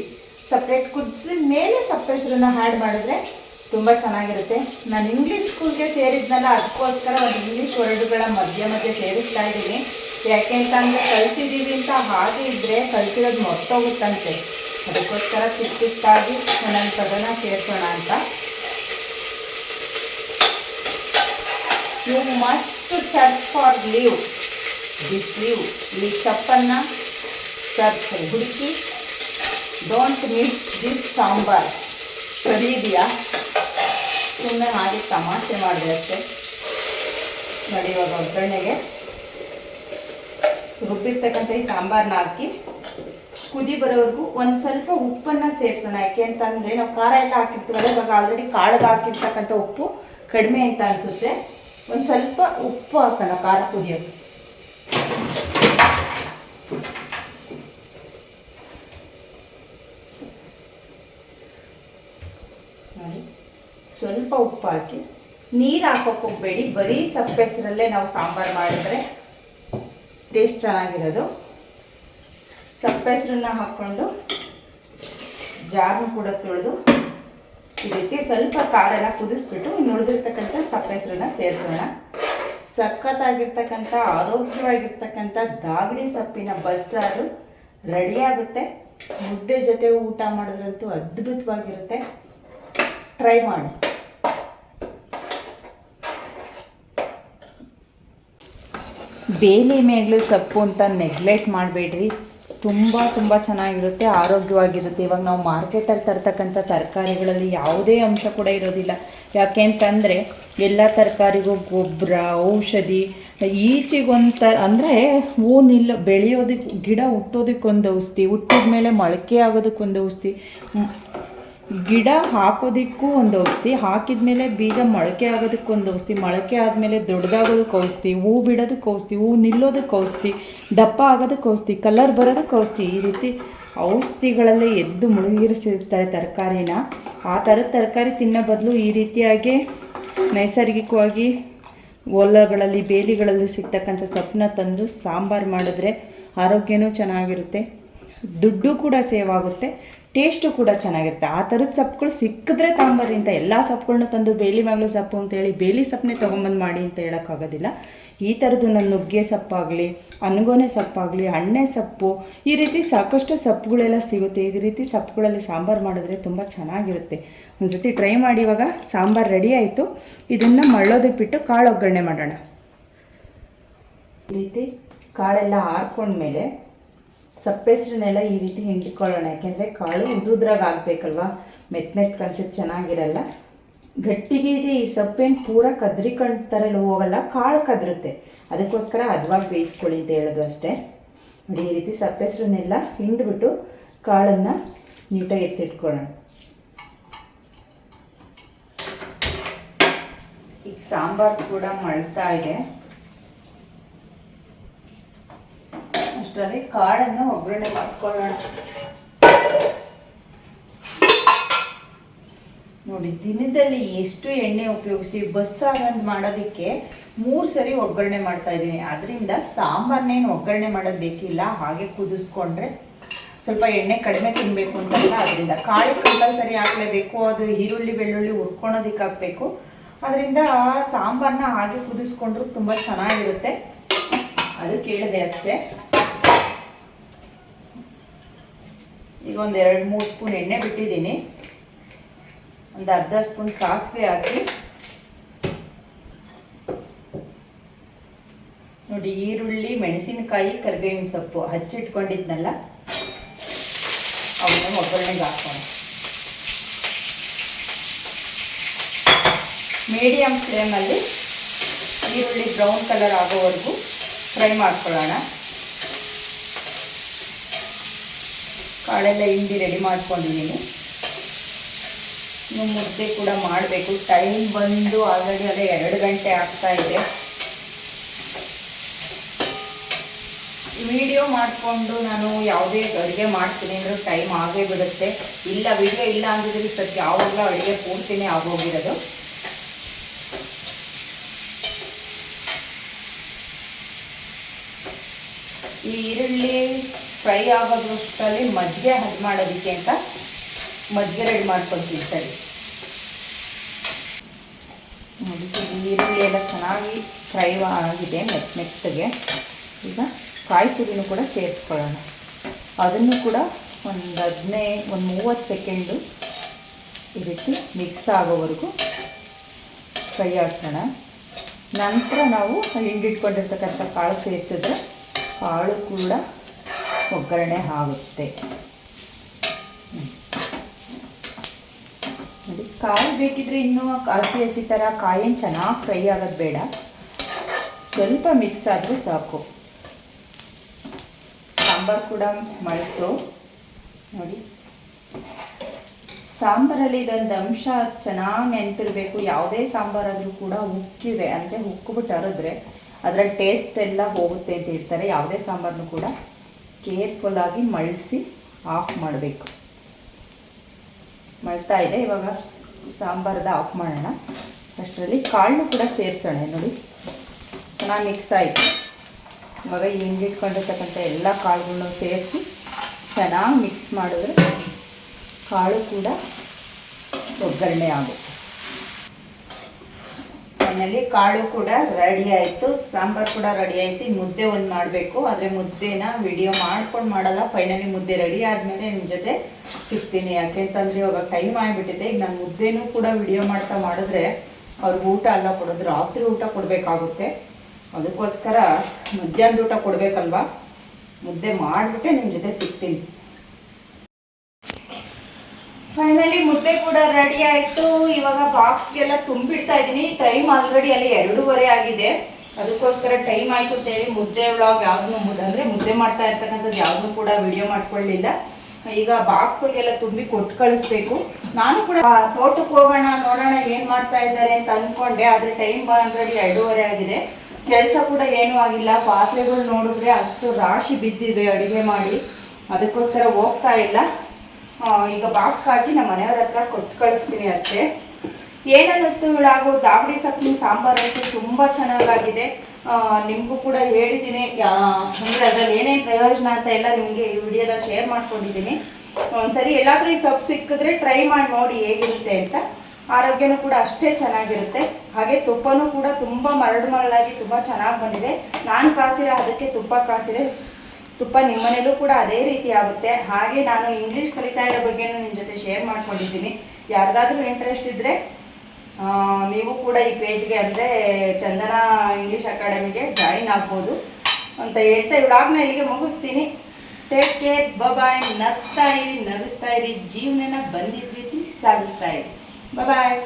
ಸಪ್ರೇಟ್ ಕುದಿಸಿ ಮೇಲೆ ಸಪ್ಪೆಸರನ್ನ ಆ್ಯಡ್ ಮಾಡಿದ್ರೆ ತುಂಬ ಚೆನ್ನಾಗಿರುತ್ತೆ. ನಾನು ಇಂಗ್ಲೀಷ್ ಸ್ಕೂಲ್ಗೆ ಸೇರಿದ್ನಲ್ಲ, ಅದಕ್ಕೋಸ್ಕರ ಒಂದು ಇಂಗ್ಲೀಷ್ ವರ್ಡ್ಗಳ ಮಧ್ಯ ಮಧ್ಯೆ ಸೇರಿಸ್ತಾ ಇದ್ದೀನಿ. ಯಾಕೆ ಅಂತಂದರೆ ಕಲ್ತಿದ್ದೀವಿ ಅಂತ ಹಾಗೆ ಇದ್ದರೆ ಕಲ್ತಿರೋದು ಮರ್ತೋಗುತ್ತಂತೆ. ಅದಕ್ಕೋಸ್ಕರ ಚಿಕ್ಕ ಚಿಕ್ಕಾಗಿ ಒಂದೊಂದು ಪದನ ಸೇರಿಸೋಣ ಅಂತ. You must search for leave this leave ಈ ಸಪ್ಪನ್ನು ಸರ್ಚ್ ಹುಡುಕಿ ಡೋಂಟ್ ಮಿಸ್ ದಿಸ್ ಸಾಂಬಾರ್ ಸರಿ ಇದೆಯಾ? ಸುಮ್ಮನೆ ಹಾಗೆ ತಮಾಷೆ ಮಾಡಿದೆ ಅಷ್ಟೇ. ನೋಡಿ ಇವಾಗ ಒಗ್ಗರಣೆಗೆ. ರುಬ್ಬಿರ್ತಕ್ಕಂಥ ಈ ಸಾಂಬಾರನ್ನ ಹಾಕಿ ಕುದಿ ಬರೋವರೆಗೂ ಒಂದು ಸ್ವಲ್ಪ ಉಪ್ಪನ್ನು ಸೇರಿಸೋಣ. ಯಾಕೆ ಅಂತಂದರೆ ನಾವು ಖಾರ ಎಲ್ಲ ಹಾಕಿರ್ತೀವಲ್ಲ, ಇವಾಗ ಆಲ್ರೆಡಿ ಕಾಳಗೆ ಹಾಕಿರ್ತಕ್ಕಂಥ ಉಪ್ಪು ಕಡಿಮೆ ಅಂತ ಅನಿಸುತ್ತೆ. ಒಂದು ಸ್ವಲ್ಪ ಉಪ್ಪು ಹಾಕೋಣ, ಖಾರ ಕುದಿಯೋದು ಸ್ವಲ್ಪ ಉಪ್ಪು ಹಾಕಿ, ನೀರು ಹಾಕೋಕೆ ಹೋಗಬೇಡಿ. ಬರೀ ಸಪ್ಪೆಸರಲ್ಲೇ ನಾವು ಸಾಂಬಾರು ಮಾಡಿದ್ರೆ ಟೇಸ್ಟ್ ಚೆನ್ನಾಗಿರೋದು. ಸಪ್ಪೆಸರನ್ನ ಹಾಕ್ಕೊಂಡು ಜಾರ್ನು ಕೂಡ ತೊಳೆದು ಈ ರೀತಿ ಸ್ವಲ್ಪ ಖಾರನ ಕುದಿಸ್ಬಿಟ್ಟು ಇನ್ನು ಉಳಿದಿರ್ತಕ್ಕಂಥ ಸಪ್ಪೆಸರನ್ನ ಸೇರಿಸೋಣ. ಸಖತ್ತಾಗಿರ್ತಕ್ಕಂಥ, ಆರೋಗ್ಯವಾಗಿರ್ತಕ್ಕಂಥ ದಾಗಡಿ ಸೊಪ್ಪಿನ ಬಸ್ಸಾರು ರೆಡಿಯಾಗುತ್ತೆ ಮುದ್ದೆ ಜೊತೆ ಊಟ ಮಾಡಿದ್ರಂತೂ ಅದ್ಭುತವಾಗಿರುತ್ತೆ. ಟ್ರೈ ಮಾಡಿ. ಬೇಲಿ ಮೇಗ್ಲು ಸೊಪ್ಪು ಅಂತ ನೆಗ್ಲೆಕ್ಟ್ ಮಾಡಬೇಡ್ರಿ. ತುಂಬ ತುಂಬ ಚೆನ್ನಾಗಿರುತ್ತೆ, ಆರೋಗ್ಯವಾಗಿರುತ್ತೆ. ಇವಾಗ ನಾವು ಮಾರ್ಕೆಟಲ್ಲಿ ತರ್ತಕ್ಕಂಥ ತರಕಾರಿಗಳಲ್ಲಿ ಯಾವುದೇ ಅಂಶ ಕೂಡ ಇರೋದಿಲ್ಲ. ಯಾಕೆ ಅಂತಂದರೆ ಎಲ್ಲ ತರಕಾರಿಗೂ ಗೊಬ್ಬರ, ಔಷಧಿ, ಈಚೆಗೊಂತ ಅಂದರೆ ಹೂ ನಿಲ್ಲ ಬೆಳೆಯೋದಕ್ಕೆ ಗಿಡ ಹುಟ್ಟೋದಕ್ಕೊಂದು ಔಷಧಿ ಹುಟ್ಟಿದ ಮೇಲೆ ಮೊಳಕೆ ಆಗೋದಕ್ಕೊಂದು ಔಷಧಿ. ಗಿಡ ಹಾಕೋದಕ್ಕೂ ಒಂದು ಔಷಧಿ ಹಾಕಿದ ಮೇಲೆ ಬೀಜ ಮೊಳಕೆ ಆಗೋದಕ್ಕೆ ಒಂದು ಔಷಧಿ, ಮೊಳಕೆ ಆದಮೇಲೆ ದೊಡ್ಡದಾಗೋದಕ್ಕೆ ಔಷಧಿ, ಹೂ ಬಿಡೋದಕ್ಕೆ ಔಷಧಿ, ಹೂ ನಿಲ್ಲೋದಕ್ಕೆ ಔಷಧಿ, ದಪ್ಪ ಆಗೋದಕ್ಕೆ ಔಷಧಿ ಕಲರ್ ಬರೋದಕ್ಕೆ ಔಷಧಿ, ಈ ರೀತಿ ಔಷಧಿಗಳಲ್ಲೇ ಎದ್ದು ಮುಳುಗಿರಿಸಿರ್ತಾರೆ ತರಕಾರಿನ. ಆ ಥರದ ತರಕಾರಿ ತಿನ್ನೋ ಬದಲು ಈ ರೀತಿಯಾಗಿ ನೈಸರ್ಗಿಕವಾಗಿ ಹೊಲಗಳಲ್ಲಿ, ಬೇಲಿಗಳಲ್ಲಿ ಸಿಗ್ತಕ್ಕಂಥ ಸೊಪ್ಪನ್ನ ತಂದು ಸಾಂಬಾರು ಮಾಡಿದ್ರೆ ಆರೋಗ್ಯನೂ ಚೆನ್ನಾಗಿರುತ್ತೆ, ದುಡ್ಡು ಕೂಡ ಸೇವ್ ಆಗುತ್ತೆ. ಟೇಸ್ಟು ಕೂಡ ಚೆನ್ನಾಗಿರುತ್ತೆ. ಆ ಥರದ ಸೊಪ್ಪುಗಳು ಸಿಕ್ಕಿದ್ರೆ ತಗೊಂಬರ್ರಿ ಅಂತ ಎಲ್ಲ ಸೊಪ್ಪುಗಳನ್ನ ತಂದು ಬೇಲಿ ಮಗಳು ಸೊಪ್ಪು ಅಂತೇಳಿ ಬೇಲಿ ಸೊಪ್ಪನ್ನೇ ತೊಗೊಂಬಂದು ಮಾಡಿ ಅಂತ ಹೇಳೋಕ್ಕಾಗೋದಿಲ್ಲ. ಈ ಥರದ್ದು ನನ್ನ ನುಗ್ಗೆ ಸೊಪ್ಪಾಗಲಿ, ಅನ್ಗೋನೆ ಸೊಪ್ಪಾಗಲಿ ಅಣ್ಣೆ ಸೊಪ್ಪು, ಈ ರೀತಿ ಸಾಕಷ್ಟು ಸೊಪ್ಪುಗಳೆಲ್ಲ ಸಿಗುತ್ತೆ. ಈ ರೀತಿ ಸೊಪ್ಪುಗಳಲ್ಲಿ ಸಾಂಬಾರು ಮಾಡಿದ್ರೆ ತುಂಬ ಚೆನ್ನಾಗಿರುತ್ತೆ. ಒಂದ್ಸತಿ ಟ್ರೈ ಮಾಡಿ ಇವಾಗ. ಸಾಂಬಾರು ರೆಡಿ ಆಯಿತು. ಇದನ್ನು ಮಳ್ಳೋದಕ್ಕೆ ಬಿಟ್ಟು ಕಾಳು ಒಗ್ಗರಣೆ ಮಾಡೋಣ. ಈ ರೀತಿ ಕಾಳೆಲ್ಲ ಹಾರ್ಕೊಂಡ್ಮೇಲೆ ಸಪ್ಪೆಸ್ರನ್ನೆಲ್ಲ ಈ ರೀತಿ ಹಿಂಡಿಕೊಳ್ಳೋಣ. ಯಾಕೆಂದರೆ ಕಾಳು ಉದ್ದುದ್ರಾಗ ಆಗಬೇಕಲ್ವಾ ಮೆತ್ತ ಮೆತ್ತ ಕನ್ಸಕ್ಕೆ ಚೆನ್ನಾಗಿರಲ್ಲ. ಗಟ್ಟಿಗೆ ಇದೆ ಈ ಸೊಪ್ಪೇನು ಪೂರ ಕದ್ರಿಕೊಂಡು ಥರ ಹೋಗಲ್ಲ, ಕಾಳು ಕದ್ರುತ್ತೆ. ಅದಕ್ಕೋಸ್ಕರ ಹದವಾಗಿ ಬೇಯಿಸ್ಕೊಳ್ಳಿ ಅಂತ ಹೇಳೋದು ಅಷ್ಟೇ. ನೋಡಿ, ಈ ರೀತಿ ಸಪ್ಪೆಸ್ರನ್ನೆಲ್ಲ ಹಿಂಡ್ಬಿಟ್ಟು ಕಾಳನ್ನು ನೀಟಾಗಿ ಎತ್ತಿಟ್ಕೊಳ್ಳೋಣ. ಈಗ ಸಾಂಬಾರು ಕೂಡ ಮಳ್ತಾ ಇದೆ. ಅಷ್ಟರಲ್ಲಿ ಕಾಳನ್ನು ಒಗ್ಗರಣೆ ಮಾಡ್ಕೊಳ್ಳೋಣ. ನೋಡಿ, ದಿನದಲ್ಲಿ ಎಷ್ಟು ಎಣ್ಣೆ ಉಪಯೋಗಿಸ್ತೀವಿ? ಬಸ್ಸಾರನ್ನು ಮಾಡೋದಕ್ಕೆ ಮೂರು ಸರಿ ಒಗ್ಗರಣೆ ಮಾಡ್ತಾ ಇದ್ದೀನಿ. ಅದರಿಂದ ಸಾಂಬಾರನ್ನೇನು ಒಗ್ಗರಣೆ ಮಾಡೋದು ಬೇಕಿಲ್ಲ, ಹಾಗೆ ಕುದಿಸ್ಕೊಂಡ್ರೆ ಸ್ವಲ್ಪ ಎಣ್ಣೆ ಕಡಿಮೆ ತಿನ್ನಬೇಕು ಅಂತಲ್ಲ ಅದರಿಂದ ಕಾಳು ಕಂಪಲ್ಸರಿ ಹಾಕಲೇಬೇಕು. ಅದು ಈರುಳ್ಳಿ, ಬೆಳ್ಳುಳ್ಳಿ ಹುರ್ಕೊಳೋದಕ್ಕೆ ಹಾಕಬೇಕು ಅದರಿಂದ ಸಾಂಬಾರನ್ನ ಹಾಗೆ ಕುದಿಸ್ಕೊಂಡ್ರು ತುಂಬ ಚೆನ್ನಾಗಿರುತ್ತೆ. ಅದು ಕೇಳಿದೆ ಅಷ್ಟೇ. ಈಗ ಒಂದು ಎರಡು, ಮೂರು ಸ್ಪೂನ್ ಎಣ್ಣೆ ಬಿಟ್ಟಿದ್ದೀನಿ. ಒಂದು ಅರ್ಧ ಸ್ಪೂನ್ ಸಾಸಿವೆ ಹಾಕಿ. ನೋಡಿ, ಈರುಳ್ಳಿ, ಮೆಣಸಿನಕಾಯಿ, ಕರಿಬೇವಿನ ಸೊಪ್ಪು ಹಚ್ಚಿಟ್ಕೊಂಡಿದ್ನಲ್ಲ, ಅವನ್ನ ಒಗ್ಗರಣೆಗೆ ಹಾಕೋಣ. ಮೀಡಿಯಮ್ ಫ್ಲೇಮಲ್ಲಿ ಈರುಳ್ಳಿ ಬ್ರೌನ್ ಕಲರ್ ಆಗೋವರೆಗೂ ಫ್ರೈ ಮಾಡ್ಕೊಳ್ಳೋಣ. ಕಾಳೆಲ್ಲ ಹಿಂಡಿ ರೆಡಿ ಮಾಡ್ಕೊಂಡಿದ್ದೀನಿ. ಇನ್ನು ಮುದ್ದೆ ಕೂಡ ಮಾಡಬೇಕು. ಟೈಮ್ ಬಂದು ಆಲ್ರೆಡಿ ಅದೇ ಎರಡು ಗಂಟೆ ಆಗ್ತಾ ಇದೆ. ವಿಡಿಯೋ ಮಾಡಿಕೊಂಡು ನಾನು ಯಾವುದೇ ಅಡುಗೆ ಮಾಡ್ತೀನಿ ಅಂದ್ರೆ ಟೈಮ್ ಆಗೇ ಬಿಡುತ್ತೆ. ಇಲ್ಲ ವಿಡಿಯೋ ಇಲ್ಲ ಅಂದಿದ್ರೆ ಸದ್ಯ ಯಾವಾಗಲೂ ಅಡುಗೆ ಪೂರ್ತಿನೇ ಆಗೋಗಿರೋದು. ಈ ಈರುಳ್ಳಿ ಫ್ರೈ ಆಗೋದ್ರಷ್ಟರಲ್ಲಿ ಮಜ್ಜಿಗೆ ಹದ್ ಮಾಡೋದಕ್ಕೆ ಅಂತ ಮಜ್ಜಿಗೆ ರೆಡಿ ಮಾಡ್ಕೊಳ್ತೀವಿ ಸರಿ. ಈರುಳ್ಳಿ ಎಲ್ಲ ಚೆನ್ನಾಗಿ ಫ್ರೈ ಆಗಿದೆ ಮೆತ್, ಮೆತ್ತಗೆ. ಈಗ ಕಾಯಿ ತುರಿನೂ ಕೂಡ ಸೇರಿಸ್ಕೊಳ್ಳೋಣ. ಅದನ್ನು ಕೂಡ ಒಂದು ಹದಿನೈ, ಒಂದು ಮೂವತ್ತು ಸೆಕೆಂಡು ಈ ರೀತಿ ಮಿಕ್ಸ್ ಆಗೋವರೆಗೂ ಫ್ರೈ ಆಡಿಸೋಣ ನಂತರ ನಾವು ಹಿಂಡಿಟ್ಕೊಂಡಿರ್ತಕ್ಕಂಥ ಕಾಳು ಸೇರಿಸಿದ್ರೆ ಕಾಳು ಕೂಡ ಒಗ್ಗರಣೆ ಆಗುತ್ತೆ. ಕಾಯಿ ಬೇಕಿದ್ರೆ ಇನ್ನೂ ಹಸಿ ಹಸಿ ಥರ ಕಾಯಿನ ಚೆನ್ನಾಗಿ ಫ್ರೈ ಆಗೋದು ಬೇಡ. ಸ್ವಲ್ಪ ಮಿಕ್ಸ್ ಆದರೆ ಸಾಕು. ಸಾಂಬಾರು ಕೂಡ ಮಳ್ತು ನೋಡಿ. ಸಾಂಬಾರಲ್ಲಿ ಇದೊಂದು ಅಂಶ ಚೆನ್ನಾಗಿ ನೆನಪಿರಬೇಕು. ಯಾವುದೇ ಸಾಂಬಾರಾದರೂ ಕೂಡ ಉಕ್ಕಿದೆ. ಅಂದರೆ ಉಕ್ಕಿಬಿಟ್ಟು ಅರಿದ್ರೆ ಅದರ ಟೇಸ್ಟ್ ಎಲ್ಲ ಹೋಗುತ್ತೆ ಅಂತ ಹೇಳ್ತಾರೆ. ಯಾವುದೇ ಸಾಂಬಾರನ್ನು ಕೂಡ. ಕೇರ್ಫುಲ್ಲಾಗಿ ಮಳಿಸಿ ಆಫ್ ಮಾಡಬೇಕು. ಮಳ್ತಾ ಇದೆ, ಇವಾಗ ಸಾಂಬಾರದ ಆಫ್ ಮಾಡೋಣ. ಅಷ್ಟರಲ್ಲಿ ಕಾಳನ್ನು ಕೂಡ ಸೇರಿಸೋಣ, ನೋಡಿ. ಚೆನ್ನಾಗಿ ಮಿಕ್ಸ್ ಆಯಿತು. ಇವಾಗ ಈ ಎಲ್ಲ ಕಾಳುಗಳನ್ನು ಸೇರಿಸಿ ಚೆನ್ನಾಗಿ ಮಿಕ್ಸ್ ಮಾಡಿದ್ರೆ ಕಾಳು ಕೂಡ ಒಗ್ಗರಣೆ ಆಗುತ್ತೆ. ಫೈನಲಿ ಕಾಳು ಕೂಡ ರೆಡಿ ಆಯಿತು, ಸಾಂಬಾರು ಕೂಡ ರೆಡಿ ಆಯಿತು. ಮುದ್ದೆ ಒಂದು ಮಾಡಬೇಕು. ಆದರೆ ಮುದ್ದೆನ ವಿಡಿಯೋ ಮಾಡ್ಕೊಂಡು ಮಾಡಲ್ಲ. ಫೈನಲಿ ಮುದ್ದೆ ರೆಡಿ ಆದಮೇಲೆ ನಿಮ್ಮ ಜೊತೆ ಸಿಗ್ತೀನಿ. ಯಾಕೆಂತಂದರೆ ಇವಾಗ ಟೈಮ್ ಆಗಿಬಿಟ್ಟಿದೆ. ಈಗ ನಾನು ಮುದ್ದೆನೂ ಕೂಡ ವಿಡಿಯೋ ಮಾಡ್ತಾ ಮಾಡಿದ್ರೆ ಅವ್ರಿಗೆ ಊಟ ಎಲ್ಲ ಕೊಡೋದು ರಾತ್ರಿ ಊಟ ಕೊಡಬೇಕಾಗುತ್ತೆ. ಅದಕ್ಕೋಸ್ಕರ ಮಧ್ಯಾಹ್ನದ ಊಟ ಕೊಡಬೇಕಲ್ವಾ? ಮುದ್ದೆ ಮಾಡಿಬಿಟ್ಟೆ ನಿಮ್ಮ ಜೊತೆ ಸಿಗ್ತೀನಿ. ಫೈನಲಿ ಮುದ್ದೆ ಕೂಡ ರೆಡಿ ಆಯಿತು. ಇವಾಗ ಬಾಕ್ಸ್ಗೆಲ್ಲ ತುಂಬಿಡ್ತಾ ಇದ್ದೀನಿ. ಟೈಮ್ ಆಲ್ರೆಡಿ ಅಲ್ಲಿ ಎರಡೂವರೆ ಆಗಿದೆ. ಅದಕ್ಕೋಸ್ಕರ ಟೈಮ್ ಆಯಿತು ಅಂತೇಳಿ ಮುದ್ದೆ ವ್ಲಾಗ್ ಯಾವ್ದು ಅಂದರೆ ಮುದ್ದೆ ಮಾಡ್ತಾ ಇರ್ತಕ್ಕಂಥದ್ದು ಯಾವುದೂ ಕೂಡ ವಿಡಿಯೋ ಮಾಡ್ಕೊಳ್ಳಿಲ್ಲ. ಈಗ ಬಾಕ್ಸ್ಗಳಿಗೆಲ್ಲ ತುಂಬಿ ಕೊಟ್ಟು ಕಳಿಸ್ಬೇಕು. ನಾನು ಕೂಡ ತೋಟಕ್ಕೆ ಹೋಗೋಣ, ನೋಡೋಣ ಏನು ಮಾಡ್ತಾ ಇದ್ದಾರೆ ಅಂತ ಅಂದ್ಕೊಂಡೆ ಆದರೆ ಟೈಮ್ ಆಲ್ರೆಡಿ ಎರಡೂವರೆ ಆಗಿದೆ. ಕೆಲಸ ಕೂಡ ಏನೂ ಆಗಿಲ್ಲ. ಪಾತ್ರೆಗಳು ನೋಡಿದ್ರೆ ಅಷ್ಟು ರಾಶಿ ಬಿದ್ದಿದೆ ಅಡುಗೆ ಮಾಡಿ. ಅದಕ್ಕೋಸ್ಕರ ಹೋಗ್ತಾ ಇಲ್ಲ. ಈಗ ಬಾಕ್ಸ್ ಹಾಕಿ ನಮ್ಮ ಮನೆಯವ್ರ ಹತ್ರ ಕೊಟ್ಟು ಕಳಿಸ್ತೀನಿ ಅಷ್ಟೇ. ಏನನ್ನಿಸ್ತು ಇವಳಾಗು ದಾವಣಿ ಸೊಪ್ಪಿನ ಸಾಂಬಾರು ಅಂತೂ ತುಂಬ ಚೆನ್ನಾಗಾಗಿದೆ. ನಿಮಗೂ ಕೂಡ ಹೇಳಿದ್ದೀನಿ ಅಂದರೆ ಅದ್ರಲ್ಲಿ ಏನೇನು ಪ್ರಯೋಜನ ಅಂತ ಎಲ್ಲ ನಿಮಗೆ ಈ ವಿಡಿಯೋದಲ್ಲಿ ಶೇರ್ ಮಾಡ್ಕೊಂಡಿದ್ದೀನಿ ಒಂದ್ಸರಿ ಎಲ್ಲಾದರೂ ಈ ಸೊಪ್ಪು ಸಿಕ್ಕಿದ್ರೆ ಟ್ರೈ ಮಾಡಿ ನೋಡಿ ಹೇಗಿರುತ್ತೆ ಅಂತ. ಆರೋಗ್ಯನೂ ಕೂಡ ಅಷ್ಟೇ ಚೆನ್ನಾಗಿರುತ್ತೆ. ಹಾಗೆ ತುಪ್ಪನೂ ಕೂಡ ತುಂಬ ಮರಳು ಮರಳಾಗಿ ತುಂಬ ಚೆನ್ನಾಗಿ ಬಂದಿದೆ. ನಾನು ಕಾಸಿರೋ ಅದಕ್ಕೆ ತುಪ್ಪ ಕಾಸಿರೋ ತುಪ್ಪ ನಿಮ್ಮ ಮನೇಲೂ ಕೂಡ ಅದೇ ರೀತಿ ಆಗುತ್ತೆ. ಹಾಗೆ ನಾನು ಇಂಗ್ಲೀಷ್ ಕಲಿತಾ ಇರೋ ಬಗ್ಗೆನೂ ನಿಮ್ಮ ಜೊತೆ ಶೇರ್ ಮಾಡ್ಕೊಂಡಿದ್ದೀನಿ. ಯಾರಿಗಾದ್ರೂ ಇಂಟ್ರೆಸ್ಟ್ ಇದ್ದರೆ ನೀವು ಕೂಡ ಈ ಪೇಜ್ಗೆ ಅಂದರೆ ಚಂದನ ಇಂಗ್ಲೀಷ್ ಅಕಾಡೆಮಿಗೆ ಜಾಯಿನ್ ಆಗ್ಬೋದು ಅಂತ ಹೇಳ್ತಾ ಇವಾಗ್ನ ಇಲ್ಲಿಗೆ ಮುಗಿಸ್ತೀನಿ. ಟೇಕ್ ಕೇರ್ ಬಾಯ್ ನಗ್ತಾ ಇರಿ, ನಗಿಸ್ತಾ ಇರಿ. ಜೀವನನ ಬಂದಿದ್ದ ರೀತಿ ಸಾಗಿಸ್ತಾ ಇರಿ. ಬಾಯ್